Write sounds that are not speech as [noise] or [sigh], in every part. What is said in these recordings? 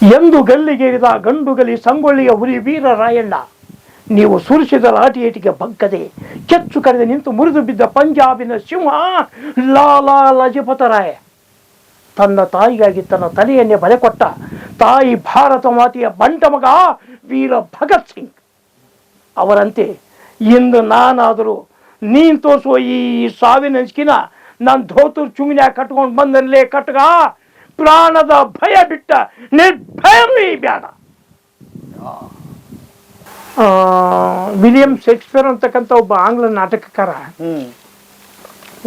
ಎಂದು ಗಲ್ಲಿಗೇರಿದ ಗಂಡುಗಲಿ ಸಂಗೊಳ್ಳಿಯ ಹುರಿ ವೀರ ರಾಯಣ್ಣ, ನೀವು ಸುರಿಸಿದ ಲಾಠಿಯೇಟಿಗೆ ಬಗ್ಗದೆ ಕೆಚ್ಚು ಕರೆದು ನಿಂತು ಮುರಿದು ಬಿದ್ದ ಪಂಜಾಬಿನ ಸಿಂಹ ಲಾಲಾ ಲಜಪತರಾಯ ತನ್ನ ತಾಯಿಗಾಗಿ ತನ್ನ ತಲೆಯನ್ನೇ ಬಲೆ ಕೊಟ್ಟ ತಾಯಿ ಭಾರತ ಮಾತೆಯ ಬಂಟ ಮಗ ವೀರ ಭಗತ್ ಸಿಂಗ್. ಅವರಂತೆ ಇಂದು ನಾನಾದರೂ ನೀನು ತೋರಿಸುವ ಈ ಸಾವಿನ ಅಂಚಿನ ನಾನು ಧೋತು ಚುಮಿನ ಕಟ್ಕೊಂಡು ಬಂದಲ್ಲೇ ಕಟ್ಗ? ಪ್ರಾಣದ ಭಯ ಬಿಟ್ಟ ನಿರ್ಭಯವೇ ಬೇಡ ವಿಲಿಯಂ ಶೇಕ್ಸ್ಪಿಯರ್ ಅಂತಕ್ಕಂಥ ಒಬ್ಬ ಆಂಗ್ಲ ನಾಟಕಕಾರ.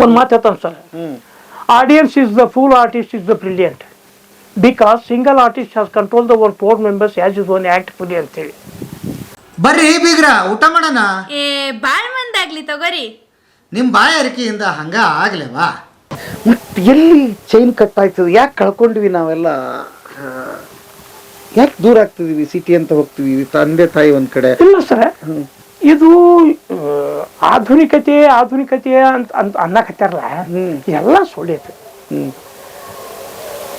ಒಂದು ಮಾತು ಹೇಳ್ತಾನೆ sir. Audience is the full artist is the brilliant because single artist has control the one four members as is one act fully ಅಂತೇಳಿ ಬರ್ರಿ ಬೀಗ್ರ ಊಟ ಮಾಡೋಣ? ಏ ಬಾಳ್ ಮಂದಾಗ್ಲಿ ತಗೋರಿ. ನಿಮ್ಮ ಬಾಯಾರಿಕೆಯಿಂದ ಹಂಗ ಆಗ್ಲೇವಾ? ಮತ್ ಎಲ್ಲಿ ಚೈನ್ ಕಟ್ ಆಗ್ತದೆ? ಯಾಕೆ ಕಳ್ಕೊಂಡ್ವಿ ನಾವೆಲ್ಲ? ಯಾಕೆ ದೂರ ಆಗ್ತಿದೀವಿ? ಸಿಟಿ ಅಂತ ಹೋಗ್ತೀವಿ ತಂದೆ ತಾಯಿ ಒಂದ್ ಕಡೆ. ಇಲ್ಲ ಸರ್ ಇದು ಆಧುನಿಕತೆ ಆಧುನಿಕತೆ ಅಂತ ಅಂತ ಅನ್ನಕತ್ತಾರಲ್ಲ. ಎಲ್ಲ ಸುಳ್ಳೈತೆ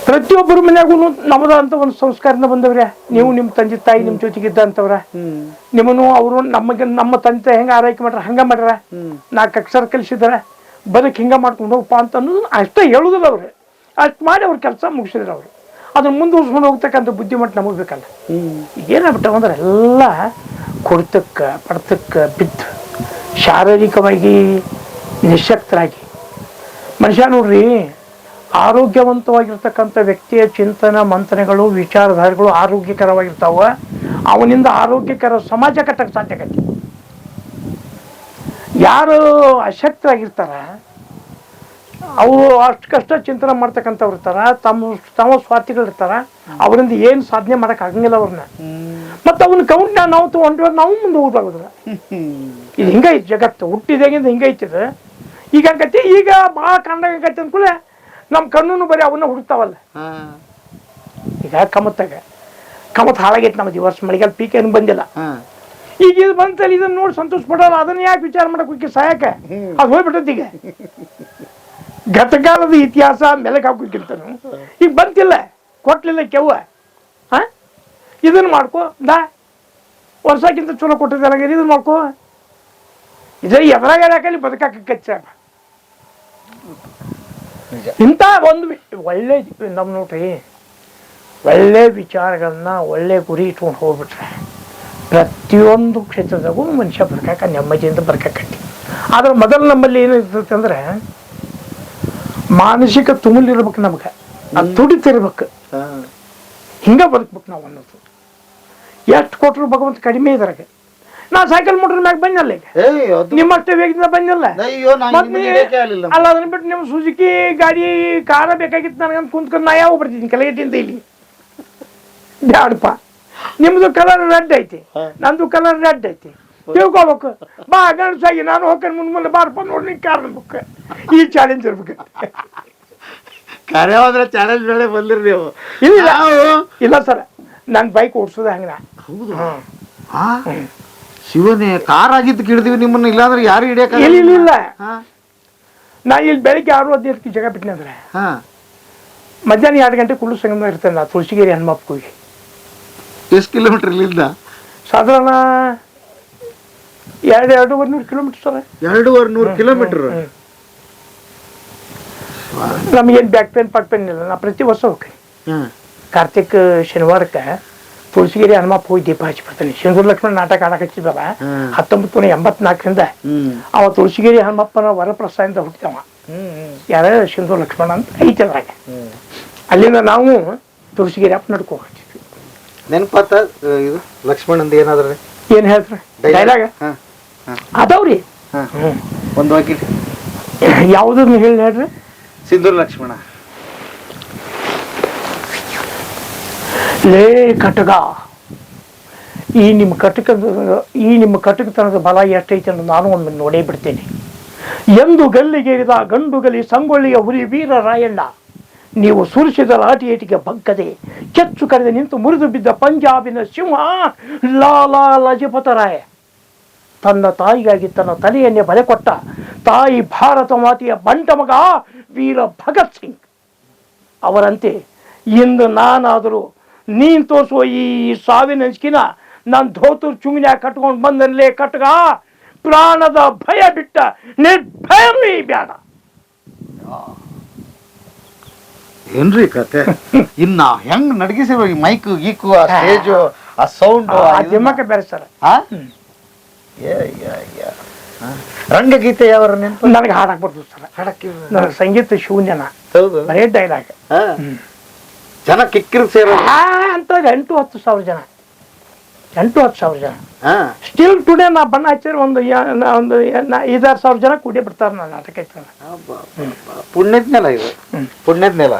ಪ್ರತಿಯೊಬ್ಬರ ಮನೆಯಾಗೂ ನಮ್ಮದ ಅಂತ ಒಂದು ಸಂಸ್ಕಾರದಿಂದ ಬಂದವ್ರೆ. ನೀವು ನಿಮ್ಮ ತಂದೆ ತಾಯಿ ನಿಮ್ಮ ಜೊತೆಗೆ ಅಂತವ್ರ. ಹ್ಮ್. ನಿಮ್ಮನ್ನು ಅವರು ನಮಗೆ ನಮ್ಮ ತಂದೆ ತಾಯಿ ಹೆಂಗ ಆರೈಕೆ ಮಾಡ್ರ ಹಂಗ ಮಾಡ್ರ? ನಾಲ್ಕು ಅಕ್ಷರ ಕಲಿಸಿದಾರೆ ಬದುಕು ಹಿಂಗೆ ಮಾಡ್ಕೊಂಡು ಹೋಗಪ್ಪ ಅಂತ ಅನ್ನೋದನ್ನ ಅಷ್ಟೇ ಹೇಳುದಿಲ್ಲ ಅವ್ರು. ಅಷ್ಟು ಮಾಡಿ ಅವ್ರ ಕೆಲಸ ಮುಗಿಸಿದ್ರು ಅವರು. ಅದನ್ನ ಮುಂದುವರ್ಸ್ಕೊಂಡು ಹೋಗ್ತಕ್ಕಂಥ ಬುದ್ಧಿಮಟ್ಟ ನಮಗೆ ಬೇಕಲ್ಲ. ಏನಾಗ್ಬಿಟ್ಟವ ಅಂದ್ರೆ ಎಲ್ಲ ಕೊಡ್ತಕ್ಕ ಪಡ್ತಕ್ಕ ಬಿದ್ದು ಶಾರೀರಿಕವಾಗಿ ನಿಶಕ್ತರಾಗಿ. ಮನುಷ್ಯ ನೋಡ್ರಿ ಆರೋಗ್ಯವಂತವಾಗಿರ್ತಕ್ಕಂಥ ವ್ಯಕ್ತಿಯ ಚಿಂತನ ಮಂಥನೆಗಳು ವಿಚಾರಧಾರೆಗಳು ಆರೋಗ್ಯಕರವಾಗಿರ್ತಾವ. ಅವನಿಂದ ಆರೋಗ್ಯಕರ ಸಮಾಜ ಕಟ್ಟಕ್ಕೆ ಸಾಧ್ಯ ಆಗತ್ತೆ. ಯಾರು ಅಶಕ್ತರಾಗಿರ್ತಾರ ಅವರು ಅಷ್ಟು ಕಷ್ಟ ಚಿಂತನೆ ಮಾಡ್ತಕ್ಕಂಥವ್ರು ಇರ್ತಾರ ತಮ್ಮ ತಮ್ಮ ಸ್ವಾರ್ಥಿಗಳು ಇರ್ತಾರ ಅವರಿಂದ ಏನು ಸಾಧನೆ ಮಾಡಕ್ ಆಗಂಗಿಲ್ಲ ಅವ್ರನ್ನ. ಮತ್ತೆ ಅವನ ಕೌಂಟ್ ನಾವು ತಗೊಂಡ್ರೆ ನಾವು ಮುಂದೆ ಹೋಗ್ಬೇಕಾಗುದಿಲ್ಲ. ಇದು ಹಿಂಗೈತಿ ಜಗತ್ತು ಹುಟ್ಟಿದಾಗಿಂದ ಹಿಂಗೈತಿ ಇದು. ಈಗ ಹಂಗತಿ ಈಗ ಭಾಳ ಕಂಡಾಗೈತಿ ಅಂದ್ಕೂಳೆ ನಮ್ಮ ಕಣ್ಣು ಬರೀ ಅವನ್ನ ಹುಡುಕ್ತಾವಲ್ಲ. ಈಗ ಕಮತ್ತಾಗ ಕಮತ್ ಹಾಳಾಗೈತಿ ಈ ವರ್ಷ ಮಳೆಗಾಲ ಪೀಕ್ ಏನು ಬಂದಿಲ್ಲ. ಈಗ ಇದು ಬಂತಲ್ಲಿ ಇದನ್ನ ನೋಡಿ ಸಂತೋಷ ಪಡೋಲ್ಲ ಅದನ್ನ ಯಾಕೆ ವಿಚಾರ ಮಾಡಕ್ಕೆ ಹೋಗಿ ಸಾಯಕ ಅದು ಹೋಗ್ಬಿಟ್ಟೈತಿ ಈಗ. ಗತಕಾಲದ ಇತಿಹಾಸ ಮೆಲಕ್ ಹಾಕೋಕ್ಕಿರ್ತಾನು ಈಗ ಬಂತಿಲ್ಲ. ಕೊಟ್ಲಿಲ್ಲ ಕೆವ್ವ. ಹಾ? ಇದನ್ನ ಮಾಡ್ಕೋ. ದಾ. ವರ್ಷಕ್ಕಿಂತ ಚಲೋ ಕೊಟ್ಟಿದ್ದಲ್ಲ ಇದನ್ನ ಮಾಡ್ಕೋ. ಇದೇ ಎದ್ರಾಗ ಯಾಕಲ್ಲಿ ಬದುಕಾಕ ಕಚ್ಚ ಇಂಥ ಒಂದು ಒಳ್ಳೆ ನಮ್ಮ ನೋಡ್ರಿ. ಒಳ್ಳೆ ವಿಚಾರಗಳನ್ನ ಒಳ್ಳೆ ಗುರಿ ಇಟ್ಕೊಂಡು ಹೋಗ್ಬಿಟ್ರೆ ಪ್ರತಿಯೊಂದು ಕ್ಷೇತ್ರದಾಗೂ ಮನುಷ್ಯ ಬರ್ಕಾಕ ನೆಮ್ಮದಿಯಿಂದ ಬರ್ಕಾಕತ್ತಿ. ಆದ್ರೆ ಮೊದಲು ನಮ್ಮಲ್ಲಿ ಏನಿರ್ತೈತೆ ಅಂದ್ರೆ ಮಾನಸಿಕ ತುಮುಲಿರ್ಬೇಕು ನಮ್ಗೆ. ಅದು ತುಡಿತಿರ್ಬೇಕು ಹಿಂಗ ಬದುಕ್ಬೇಕು ನಾವು ಅನ್ನೋದು. ಎಷ್ಟು ಕೊಟ್ಟರು ಭಗವಂತ ಕಡಿಮೆ ಇದ್ರಾಗ. ನಾ ಸೈಕಲ್ ಮೋಟರ್ ಮ್ಯಾಗ ಬಂದಲ್ಲ ಈಗ. ನಿಮ್ಮಷ್ಟೇ ವೇಗದಿಂದ ಬಂದಿಲ್ಲ. ಅಲ್ಲ ಅದನ್ನ ಬಿಟ್ಟು ನಿಮ್ಮ ಸುಜುಕಿ ಗಾಡಿ ಕಾರ ಬೇಕಾಗಿತ್ತು ನನಗಂತ ಕುಂತ್ಕೊಂಡು ನಾ ಯಾವ ಬರ್ತೀನಿ ಕೆಳಗಿಟ್ಟಿಂದ ಇಲ್ಲಿ. ಬ್ಯಾಡಪ್ಪ. ನಿಮ್ದು ಕಲರ್ ರೆಡ್ ಐತಿ. ನಂದು ಕಲರ್ ರೆಡ್ ಐತಿ. ತಿಳ್ಕೊಬೇಕು. ಬಾ ಗಣಸಾಗಿ ನಾನು ಹೋಗ್ಕೊಂಡು ಮುಂದೆ ಮುಂದೆ ಬಾರಪ್ಪ ನೋಡಿ ಕಾರ್ ಬುಕ್. ಈ ಚಾಲೆಂಜ್ ಇರ್ಬೇಕು. ಕರೆ ಹೋದ್ರೆ ಚಾಲೆಂಜ್ ಮೇಲೆ ಬಂದಿರಿ ನೀವು. ಇಲ್ಲ. ಇಲ್ಲ ಸರ್ ನನ್ನ ಬೈಕ್ ಓಡಿಸೋದು ಹಂಗ ಹೌದು. ಶಿವನೇ ಕಾರ್ ಆಗಿದ್ದು ಕಿಡ್ದೀವಿ ನಿಮ್ಮನ್ನ ಇಲ್ಲಾಂದ್ರೆ ಯಾರು ಹಿಡಿಯಕ ಇಲ್ಲ ಇಲ್ಲ ನಾ ಇಲ್ಲಿ ಬೆಳಿಗ್ಗೆ ಆರು ಹದಿನೈದಕ್ಕೆ ಜಗ ಬಿಟ್ಟಿನಂದ್ರೆ ಹಾ. ಮಧ್ಯಾಹ್ನ ಎರಡು ಗಂಟೆ ಕುಳ್ಳು ಸಂಗಮ ಇರ್ತೇನೆ ನಾ ತುಳಸಿಗೇರಿ ಹನುಮಪ್ಪಗೆ ಎಷ್ಟು ಕಿಲೋಮೀಟರ್ ಇಲ್ಲಿಂದ? ಸಾಧಾರಣ ಎರಡು ಎರಡೂವರೆ ನೂರು ಕಿಲೋಮೀಟರ್ ಸರ್. ಎರಡೂವರೆ ನೂರು ಕಿಲೋಮೀಟರ್ ನಮಗೇನು ಬ್ಯಾಕ್ ಪೇನ್ ಪಾಕ್ ಪೇನ್ ಇಲ್ಲ. ನಾ ಪ್ರತಿ ವರ್ಷ ಹೋಗ್ತೀನಿ. ಹ್ಮ್ ಕಾರ್ತಿಕ್ ಶನಿವಾರಕ್ಕೆ ತುಳಸಿಗಿರಿ ಹನುಮಪ್ಪ ಹೋಗಿ ದೀಪ ಹಚ್ಚಿ ಬರ್ತಾನೆ. ಲಕ್ಷ್ಮಣ ನಾಟಕ ಆಡಕ್ಕೆ ಹಚ್ಚಿದವ. ಹತ್ತೊಂಬತ್ತು ನೂರ ಎಂಬತ್ನಾಲ್ಕರಿಂದ ಅವ ತುಳಸಿಗಿರಿ ಹನುಮಪ್ಪನ ವರಪ್ರಸಾದಿಂದ ಹುಟ್ಟಿದವ. ಯಾರ ಸಿಂಧೂರು ಲಕ್ಷ್ಮಣ ಅಂತ ಐತೆ ಅದ್ರಾಗ. ಅಲ್ಲಿಂದ ನಾವು ತುಳಸಿಗಿರಿ ಅಪ್ಪ ನಡ್ಕೊ ನೆನಪಾತ ಇದು ಲಕ್ಷ್ಮಣಂದು ಏನಾದ್ರೆ ಏನು ಹೇಳ್ತಾರೆ? ಡೈಲಾಗ ಹಾ ಅದಾವ್ರಿ ಒಂದು ವಕೀಲ್ ಯಾವುದನ್ನು ಹೇಳಿ ಹೇಳ್ರಿ? ಸಿಂಧೂರ್ ಲಕ್ಷ್ಮಣ. ಲೇ ಕಟಕ ಈ ನಿಮ್ಮ ಕಟಕದ ಈ ನಿಮ್ಮ ಕಟಕತನದ ಬಲ ಎಷ್ಟೈತೆ ಅಂತ ನಾನು ಒಮ್ಮೆ ನೋಡೇ ಬಿಡ್ತೇನೆ. ಎಂದು ಗಲ್ಲಿಗೇರಿದ ಗಂಡುಗಲಿ ಸಂಗೊಳ್ಳಿಯ ಹುರಿ ವೀರ ರಾಯಣ್ಣ ನೀವು ಸುರಿಸಿದ ಲಾಟಿ ಏಟಿಗೆ ಬಗ್ಗದೆ ಕೆಚ್ಚು ಕರೆದು ನಿಂತು ಮುರಿದು ಬಿದ್ದ ಪಂಜಾಬಿನ ಸಿಂಹ ಲಾಲಾ ಲಜಪತರಾಯ ತನ್ನ ತಾಯಿಗಾಗಿ ತನ್ನ ತಲೆಯನ್ನೇ ಬಲೆ ಕೊಟ್ಟ ತಾಯಿ ಭಾರತ ಮಾತೆಯ ಬಂಟ ಮಗ ವೀರ ಭಗತ್ ಸಿಂಗ್. ಅವರಂತೆ ಇಂದು ನಾನಾದರೂ ನೀನು ತೋರಿಸುವ ಈ ಸಾವಿನ ಹಂಚಿಕಿನ ನಾನು ಧೋತೂರು ಚುಂಗಿನ ಕಟ್ಕೊಂಡು ಬಂದಲ್ಲೇ ಕಟ್ಗ ಪ್ರಾಣದ ಭಯ ಬಿಟ್ಟ ನಿರ್ಭಯ ಬೇಡ ಏನ್ರಿ ಕತೆ? [laughs] ಇನ್ನ ಹೆಂಗ್ ನಡಗಿಸಿರೋ ಈ ಮೈಕ್ ಗೀಕು ಆ ಸ್ಟೇಜು ಆ ಸೌಂಡ್ ಆ ದಿಮ್ಮಕ್ಕೆ ಬೇರೆ ಸರ್ ರಂಗಗೀತೆ ಯಾವ ನನಗೆ ಹಾಡಕ್ ಬರ್ತದೆ ಸರ್. ಹಾಡಕ್ಕೆ? ನನಗೆ ಸಂಗೀತ ಶೂನ್ಯನ. ಹೌದು. ಬರೇ ಡೈಲಾಗ್. ಜನ ಕಿಕ್ಕಿರ್ ಸೇರೋ ಹಾ ಅಂತ ಎಂಟು ಹತ್ತು ಸಾವಿರ ಜನ. ಎಂಟು ಹತ್ತು ಸಾವಿರ ಜನ. ಸ್ಟಿಲ್ ಟುಡೇ ನಾ ಬಣ್ಣ ಹಚ್ಚಿದ್ರೆ ಒಂದು ಒಂದು ಐದಾರು ಸಾವಿರ ಜನ ಕೂಡಿ ಬಿಡ್ತಾರೆ ನಾನು ನಾಟಕ. ಪುಣ್ಯದ ನೆಲ ಇದು. ಪುಣ್ಯದ ನೆಲ.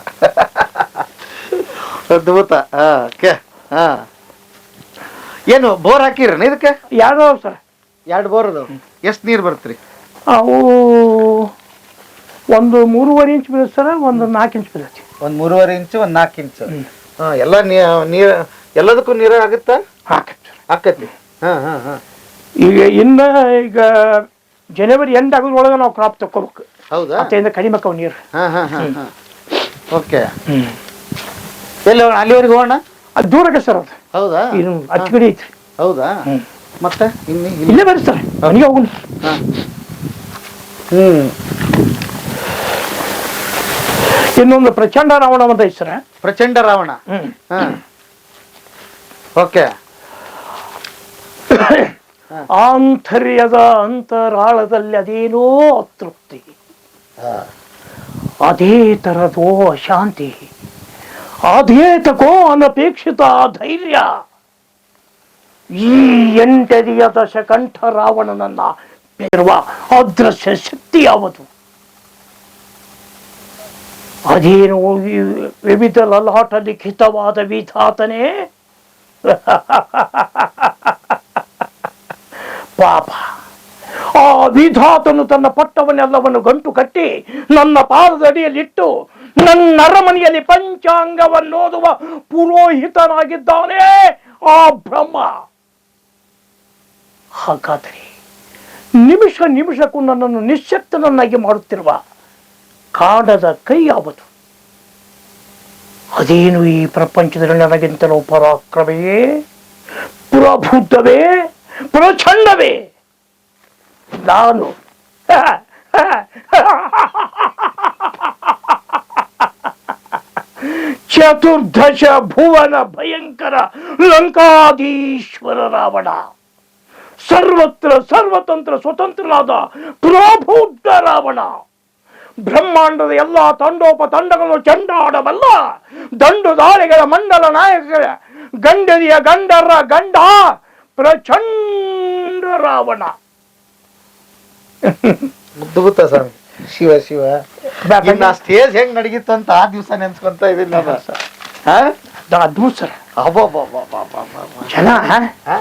ಅದ್ಭುತ. ಏನು ಬೋರ್ ಹಾಕಿರ ಇದಕ್ಕೆ? ಎರಡು ಸರ್. ಎರಡು ಬೋರ್ ಅದಾವ. ಎಷ್ಟು ನೀರು ಬರ್ತ್ರಿ? ಅವು ಒಂದು ಮೂರುವರೆ ಇಂಚ್ ಬೀಳುತ್ತೆ ಸರ್ ಒಂದು ನಾಲ್ಕು ಇಂಚ್ ಬೀಳುತ್ತೆ. ಒಂದು ಮೂರುವರೆ ಇಂಚು ಒಂದು ನಾಲ್ಕು ಇಂಚು. ಎಲ್ಲ ನೀರು ಎಲ್ಲದಕ್ಕೂ ನೀರ ಆಗುತ್ತಾ? ಸರ್ ಆಕತಿ ಹಾ ಹಾ ಹಾ ಈಗ ಇನ್ನು ಈಗ ಜನವರಿ ಎಂಡ್ ಆಗೋದ್ರೊಳಗೆ ನಾವು ಕ್ರಾಪ್ ತಗೋಬೇಕು ಹೌದಾ? ಅತ್ತೆಯಿಂದ ಕಡಿಮೆ ಅಕ್ಕವು ನೀರು. ಹಾ ಹಾ ಹಾ ಹಾ. ಓಕೆ. ಎಲ್ಲಿ ಹೋಗೋಣ ಅಲ್ಲಿವರೆಗೆ ಹೋಗೋಣ? ಅದು ದೂರಕ್ಕೆ ಸರ್ ಅದು. ಹೌದಾ? ಇನ್ನು ಹಚ್ಚ ಕಡೆ ಐತ್ರಿ. ಹೌದಾ? ಹ್ಮ್. ಮತ್ತೆ ಇಲ್ಲಿ ಇಲ್ಲಿ. ಇಲ್ಲೇ ಬರ್ರಿ ಸರ್. ನನಗೆ ಹೋಗುಣ ಹಾ. ಹ್ಮ್. ಇನ್ನೊಂದು ಪ್ರಚಂಡ ರಾವಣ ಅಂತ ಐತೆ ಸರ್. ಪ್ರಚಂಡ ರಾವಣ. ಹ್ಮ್. ಹಾ. ಓಕೆ. ಆಂತರ್ಯದ ಅಂತರಾಳದಲ್ಲಿ ಅದೇನೋ ಅತೃಪ್ತಿ. ಅದೇ ತರದೋ ಅಶಾಂತಿ ಅದೇ ತಕೋ ಅನಪೇಕ್ಷಿತ ಧೈರ್ಯ. ಈ ಎಂಟನೆಯ ದಶಕಂಠ ರಾವಣನನ್ನ ಬೇರುವ ಅದೃಶ್ಯ ಶಕ್ತಿ ಯಾವುದು? ಅದೇನು ವಿವಿಧ ಲಲಾಟ ಲಿಖಿತವಾದ ವಿಧಾತನೇ. [laughs] ಪಾಪ. ಆ ವಿಧಾತನು ತನ್ನ ಪಟ್ಟವನ್ನೆಲ್ಲವನ್ನು ಗಂಟು ಕಟ್ಟಿ ನನ್ನ ಪಾದದಡಿಯಲ್ಲಿಟ್ಟು ನನ್ನ ಅರಮನೆಯಲ್ಲಿ ಪಂಚಾಂಗವನ್ನು ಓದುವ ಪುರೋಹಿತನಾಗಿದ್ದಾನೆ. ಆ ಬ್ರಹ್ಮ. ಹಾಗಾದರೆ ನಿಮಿಷ ನಿಮಿಷಕ್ಕೂ ನನ್ನನ್ನು ನಿಶ್ಶಕ್ತನನ್ನಾಗಿ ಮಾಡುತ್ತಿರುವ ಕಾಡದ ಕೈ ಯಾವುದು? ಅದೇನು ಈ ಪ್ರಪಂಚದಲ್ಲಿ ನನಗಿಂತಲೂ ಪರಾಕ್ರಮವೇ ಪ್ರಬುದ್ಧವೇ? ಪ್ರಚಂಡವೇ ನಾನು. ಚತುರ್ದಶ ಭುವನ ಭಯಂಕರ ಲಂಕಾಧೀಶ್ವರ ರಾವಣ ಸರ್ವತ್ರ ಸರ್ವತಂತ್ರ ಸ್ವತಂತ್ರನಾದ ಪ್ರಬುದ್ಧ ರಾವಣ ಬ್ರಹ್ಮಾಂಡದ ಎಲ್ಲ ತಂಡೋಪತಂಡಗಳು ಚಂಡಾಡಬಲ್ಲ. ದಂಡು ದಾಳಿಗಳ ಮಂಡಲ ನಾಯಕರ ಗಂಡರಿಯ ಗಂಡರ ಗಂಡ ಪ್ರಚಂಡ ರಾವಣ ಅದ್ಭುತ ಸ್ವಾಮಿ ಶಿವ ಶಿವ ಇನ್ನ ಸ್ಟೇಜ್ ಹೆಂಗ್ ನಡಗಿತ್ತು ಅಂತ ಆ ದಿವಸ ನೆನ್ಸ್ಕೊಂತ ಇದೀನಿ ನಾನು ಹಾ? ಅದ್ಭುತ ಸರ್. ಜನ ಹಾ? ಹಾ.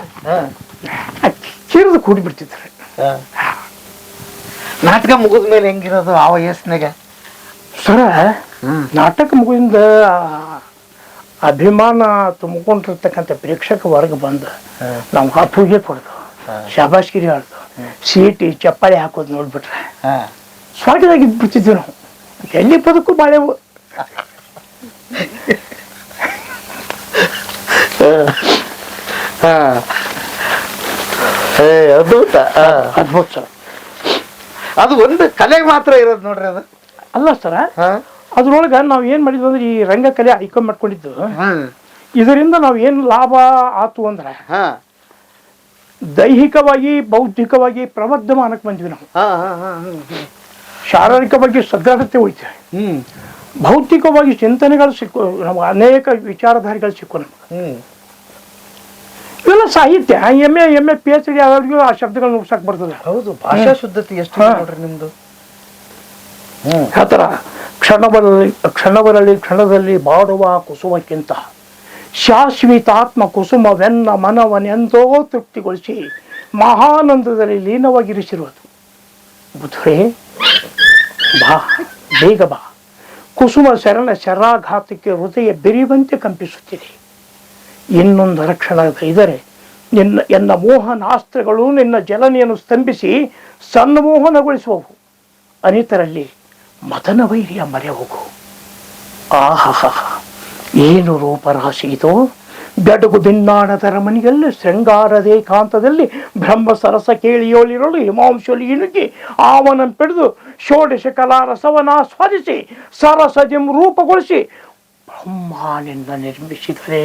ಕಿರಿದು ಕೂಡಿ ಬಿಡ್ತಿದ್ದಾರೆ ಹಾ. ನಾಟಕ ಮುಗಿದ ಮೇಲೆ ಹೆಂಗಿರೋದು ಆ ವಯಸ್ಸಿನಾಗ ಸರ ನಾಟಕ ಮುಗಿದಿಂದ ಅಭಿಮಾನ ತುಂಬಿಕೊಂಡಿರ್ತಕ್ಕಂಥ ಪ್ರೇಕ್ಷಕ ವರ್ಗ ಬಂದು ನಾವು ಪೂಜೆ ಕೊಡ್ದು ಶಾಬಾಷ್ಗಿರಿ ಹೇಳ್ದು ಸೀಟಿ ಚಪ್ಪಾಳೆ ಹಾಕೋದು ನೋಡ್ಬಿಟ್ರೆ ಹಾ. ಸ್ವಾಗತಾಗಿ ಬಿಡ್ತಿದ್ವಿ ನಾವು. ಎಲ್ಲಿ ಬದುಕು ಬಾಳೆವು ಹಾ. ಏ ಅದ್ಭುತ. ಅದ್ಭುತ. ಸರ್ ಅದು ಒಂದು ಕಲೆಗೆ ಮಾತ್ರ ಇರೋದು ನೋಡ್ರಿ ಅದು. ಅಲ್ಲ ಸರ ಹಾ? ಅದ್ರೊಳಗೆ ನಾವು ಏನು ಮಾಡಿದ್ವಿ ಅಂದ್ರೆ ಈ ರಂಗಕಲೆ ಆಯ್ಕೆ ಮಾಡ್ಕೊಂಡಿದ್ದು. ಇದರಿಂದ ನಾವು ಏನು ಲಾಭ ಆತು ಅಂದ್ರೆ ಹಾ. ದೈಹಿಕವಾಗಿ ಬೌದ್ಧಿಕವಾಗಿ ಪ್ರವರ್ಧಮಾನಕ್ಕೆ ಬಂದ್ವಿ ನಾವು. ಶಾರೀರಿಕವಾಗಿ ಸದೃಢತೆ ಹೋಯ್ತು ಹ್ಮ್ ಭೌತಿಕವಾಗಿ ಚಿಂತನೆಗಳು ಸಿಕ್ಕು ನಮ್ಗೆ ಅನೇಕ ವಿಚಾರಧಾರಿಗಳು ಸಿಕ್ಕು ನಮ್ಗೆ ಹ್ಮ್ ಇವೆಲ್ಲ ಸಾಹಿತ್ಯ M A M A P H D ಆದವ್ರಿಗೂ ಆ ಶಬ್ದಗಳನ್ನ ಉಪ್ಸಕ್ ಬರ್ತದೆ ಹೌದು ಭಾಷಾ ಶುದ್ಧತೆ ಎಷ್ಟು. ನೋಡ್ರಿ ನಿಮ್ದು ಹ್ಮ್. ಹೇಳ್ತಾರ ಕ್ಷಣವರಲ್ಲಿ ಕ್ಷಣವರಲ್ಲಿ ಕ್ಷಣದಲ್ಲಿ ಬಾಡುವ ಕುಸುಮಕ್ಕಿಂತ ಶಾಶ್ವಿತಾತ್ಮ ಕುಸುಮವೆನ್ನ ಮನವನೆಂದೋ ತೃಪ್ತಿಗೊಳಿಸಿ ಮಹಾನಂದದಲ್ಲಿ ಲೀನವಾಗಿರಿಸಿರುವುದು. ಬುಧರೇ ಬಾ, ಬೇಗ ಬಾ. ಕುಸುಮ ಶರಣ ಶರಾಘಾತಕ್ಕೆ ಹೃದಯ ಬೆರೆಯುವಂತೆ ಕಂಪಿಸುತ್ತಿದೆ. ಇನ್ನೊಂದು ರಕ್ಷಣ ಇದ್ದರೆ ನಿನ್ನ, ಎನ್ನ ಮೋಹನಾಸ್ತ್ರಗಳು ನಿನ್ನ ಜಲನೆಯನ್ನು ಸ್ತಂಭಿಸಿ ಸನ್ಮೋಹನಗೊಳಿಸುವವು. ಅನಿತರಲ್ಲಿ ಮದನ ವೈರ್ಯ ಮರೆ ಹೋಗು. ಆಹಾ ಏನು ರೂಪರಾಶಿ ಇದು? ಬೆಡಗು ಬಿನ್ನಾಣದರ ಮನೆಯಲ್ಲಿ ಶೃಂಗಾರದೇ ಕಾಂತದಲ್ಲಿ ಬ್ರಹ್ಮ ಸರಸ ಕೇಳಿಯೋಳಿರಲು ಹಿಮಾಂಶಲಿ ಇಣುಕಿ ಆವನ ಪಡೆದು ಷೋಡಶ ಕಲಾ ರಸವನ್ನ ಆಸ್ವಾದಿಸಿ ಸರಸದಿಂ ರೂಪಗೊಳಿಸಿ ಬ್ರಹ್ಮನಿಂದ ನಿರ್ಮಿಸಿದರೆ?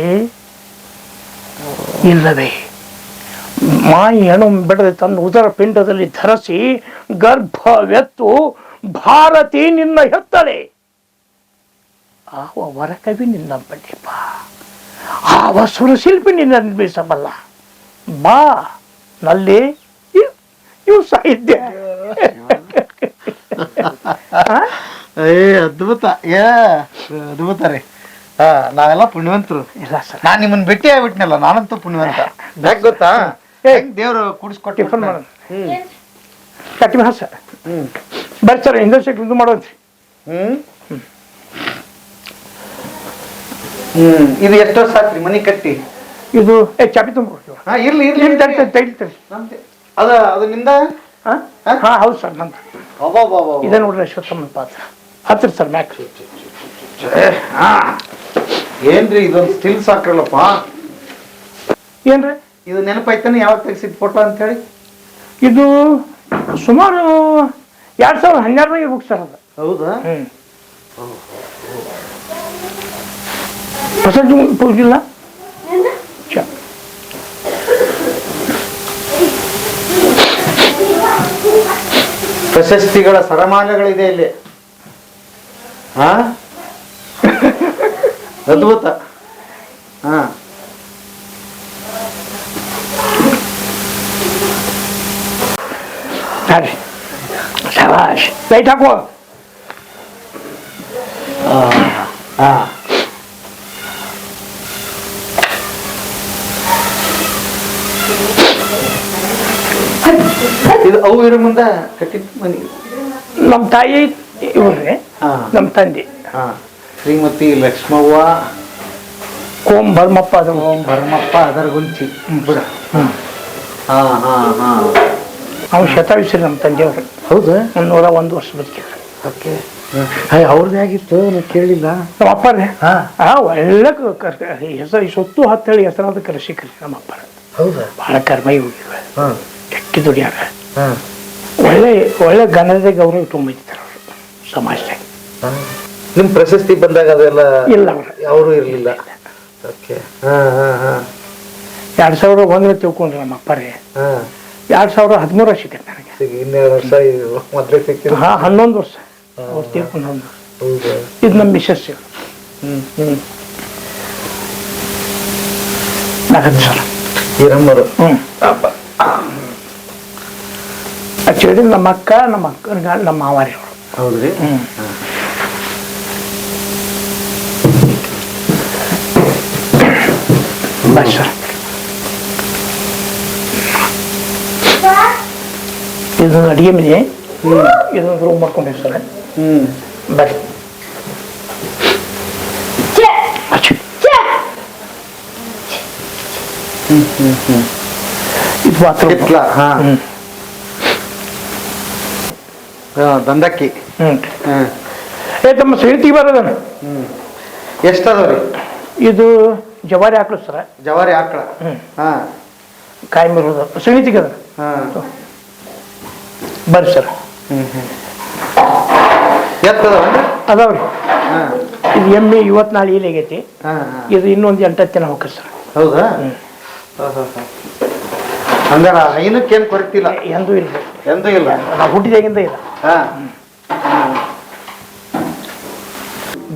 ಇಲ್ಲವೇ. ಮಾಯಿ ಹೆಣು ಬೆಳೆದ ತನ್ನ ಉದರ ಪಿಂಡದಲ್ಲಿ ಧರಿಸಿ ಗರ್ಭವೆತ್ತು ಭಾರತಿ ನಿನ್ನ ಹೆತ್ತಳೆ. ಆವ ವರಕವಿ ನಿನ್ನ ಬಡ್ಡಿಪ್ಪ ಆವ ಸುರಶಿಲ್ಪಿ ನಿನ್ನ ನಿರ್ಮಿಸಬಲ್ಲ. ಬಾ ನಲ್ಲಿ ಇವ್- ಸಾಹಿತ್ಯ? ಏ ಅದ್ಭುತ. ಏ ಅದ್ಭುತ ರೀ. ಹಾ ನಾವೆಲ್ಲ ಪುಣ್ಯವಂತರು. ಇಲ್ಲ ಸರ್. ನಾನು ನಿಮ್ಮನ್ನ ಭೇಟಿ ಆಗ್ಬಿಟ್ನಲ್ಲ ನಾನಂತೂ ಪುಣ್ಯವಂತ. ಯಾಕೆ ಗೊತ್ತಾ? ದೇವ್ರು ಕುಡಿಸ್ಕೊಟ್ಟು ಟಿಫನ್ ಮಾಡೋಣ. ಕಟ್ಟಿ ಹಾಸ ಬರ್ರಿ ಸರ್ ಇಂದರ್ಶಕ್ ಇದು ಮಾಡೋದ್ರಿ. ಹ್ಮ್? ಇದು ಎಷ್ಟೋ ಸಾಕ್ರಿ ಮನಿ ಕಟ್ಟಿ? ಇದು ಏ ಚಾಪಿ ತುಂಬಿಕೊಡ್ತೀವ? ಹಾ ಇರ್ಲಿ ಇರ್ಲಿ ತಡಿ ತಡಿ ತಡಿ. ನಮ್ದೆ. ಅದ ಅದರಿಂದ ಹಾಂ? ಹಾ? ಹೌದು ಸರ್ ನಂದು ಅಬ್ಬಬ್ಬಬ್ಬ. ಇದೇ ನೋಡ್ರಿ ಅಶ್ವತ್ಥಮ್ಮನ ಪಾತ್ರ. ಹತ್ತಿರ ಸರ್ ಮ್ಯಾಕ್. ಹಾ. ಏನ್ರಿ ಇದೊಂದು ಸ್ಟಿಲ್ ಸಾಕ್ರಲ್ಲಪ್ಪ? ಏನ್ರಿ? ಇದು ನೆನಪಾಯ್ತಾನೆ ಯಾವಾಗ ತೆಗ್ಸಿದ್ ಫೋಟೋ ಅಂತ ಹೇಳಿ ಇದು ಸುಮಾರು ಎರಡು ಸಾವಿರದ ಹನ್ನೆರಡರಾಗ ಬುಕ್ ಸರ್ ಅದು. ಹೌದಾ? ಹ್ಞೂ ಹೊಸ ಪೂಜಿಲ್ಲ ಪ್ರಶಸ್ತಿಗಳ ಸರಮಾಲೆಗಳಿದೆ ಇಲ್ಲಿ. ಹಾ ಅದ್ಭುತ. ಶಬಾಷ್ ಲೈಟ್ ಹಾಕುವ ಹಾ ಇದು ಅವು ಇರೋ ಮುಂದೆ ಕಟ್ಟಿದ್ ಮನೆ ನಮ್ಮ ತಾಯಿ ಇವ್ರಿ ನಮ್ಮ ತಂದೆ. ಹಾ ಶ್ರೀಮತಿ ಲಕ್ಷ್ಮವ್ವ. ಕೋಮ್ ಭರ್ಮಪ್ಪ ಅದ. ಓಂ ಭರಮಪ್ಪ ಅದರ ಗುಂಚಿ. ಬಿಡ. ಹಾಂ ಹಾಂ ಹಾ ಅವ್ನು ಶತಾಯುಷರಿ ನಮ್ಮ ತಂದೆಯವರು. ಹೌದಾ? ನಾನು ನೂರ ಒಂದು ವರ್ಷ ಬದುಕಿದ್ರು ಓಕೆ. ಅವ್ರದ್ದು ಆಗಿತ್ತು ನಾನು ಕೇಳಿಲ್ಲ? ನಮ್ಮ ಅಪ್ಪರೇ ಹಾ. ಆ ಒಳ್ಳೆ ಹೆಸರು ಈ ಸೊತ್ತು ಹತ್ತೇಳಿ ಹೆಸರಾದ ಕೃಷಿಕರಿ ನಮ್ಮ ಅಪ್ಪರ ಹೌದಾ? ಭಾಳ ಕರ್ಮೈ ಹೋಗಿವೆ ಹಾ. ಗಟ್ಟಿ ದುಡಿಯಾರ. ಹಾ. ಒಳ್ಳೆ ಒಳ್ಳೆ ಗಣದ ಗೌರವ ತುಂಬಿದ್ದಾರೆ ಅವರು ಸಮಾಜದಾಗ. ನಿಮ್ಮ ನಿಮ್ ಪ್ರಶಸ್ತಿ ಬಂದಾಗ ಅದೆಲ್ಲ ಇಲ್ಲ ಅವರು. ಇರಲಿಲ್ಲ. ಓಕೆ. ಹಾಂ ಹಾಂ ಹಾಂ. ಎರಡು ಸಾವಿರ ಒಂದನೇ ತಿಳ್ಕೊಂಡ್ರೆ ನಮ್ಮ ಅಪ್ಪರೇ. ಹಾ. ಎರಡು ಸಾವಿರ ಹದಿಮೂರ ಸಿಕ್ಕಿತ್ತು ನನಗೆ. ಇನ್ನೆರಡು ವರ್ಷ ಹಾ ಹನ್ನೊಂದು ವರ್ಷ. ಅವ್ರು ತೀರ್ಕೊಂಡು ಹನ್ನೊಂದು ಹೌದಾ. ಇದು ನಮ್ಮ ಮಿಸಸ್ ಹ್ಮ್. ಹ್ಮ್. ನಾಲ್ಕು ಸರ್. ಹಿರಮ್ಮರು ಹ್ಞೂ ಆಕ್ಚುಲಿ ನಮ್ಮ ಅಕ್ಕ ನಮ್ಮ ಅಕ್ಕ ನಮ್ಮ ಮಾವಾರಿ ಅವರು. ಹೌದ್ರಿ ಹ್ಞೂ ಸರ್. ಇದು ಅಡಿಗೆ ಮನೆ ಇದೊಂದು ರೂಮ್ ಹ್ಮ್. ಬರ್ರಿ. ಇದು ಬಾತ್ರೂಮ್ ಹ್ಮ್. ಏ ತಮ್ಮ ಸಹಿತಿ ಬರೋದನ್ನ? ಎಷ್ಟದವ್ರಿ? ಇದು ಜವಾರಿ ಆಕಳು ಸರ ಜವಾರಿ ಆಕಳ ಹಾ. ಕಾಯಿ ಮಿರೋದು. ಸಹಿತಿಗೆ ಅದ ಹಾ. ಬರ್ರಿ ಸರ್. ಎತ್ತದವನ್ರಿ ಅದಾವ್ರಿ ಹಾ. ಇದು ಎಮ್ಮೆ ಇವತ್ತು ನಾಳೆ ಇಲ್ಲಿಗೈತಿ ಇದು ಇನ್ನೊಂದು ಎಂಟತ್ತು ಜನ ಹೋಗ್ರಿ ಸರ್. ಹೌದಾ. ಹಂಗಾರ ಹೈನಕ್ಕೇನ್ ಕೊರತಿಲ್ಲ ಎಂದೂ ಇಲ್ಲ ಎಂದೂ ಇಲ್ಲ? ನಾವು ಹುಟ್ಟಿದಾಗಿಂದ ಇಲ್ಲ. ಹಾ.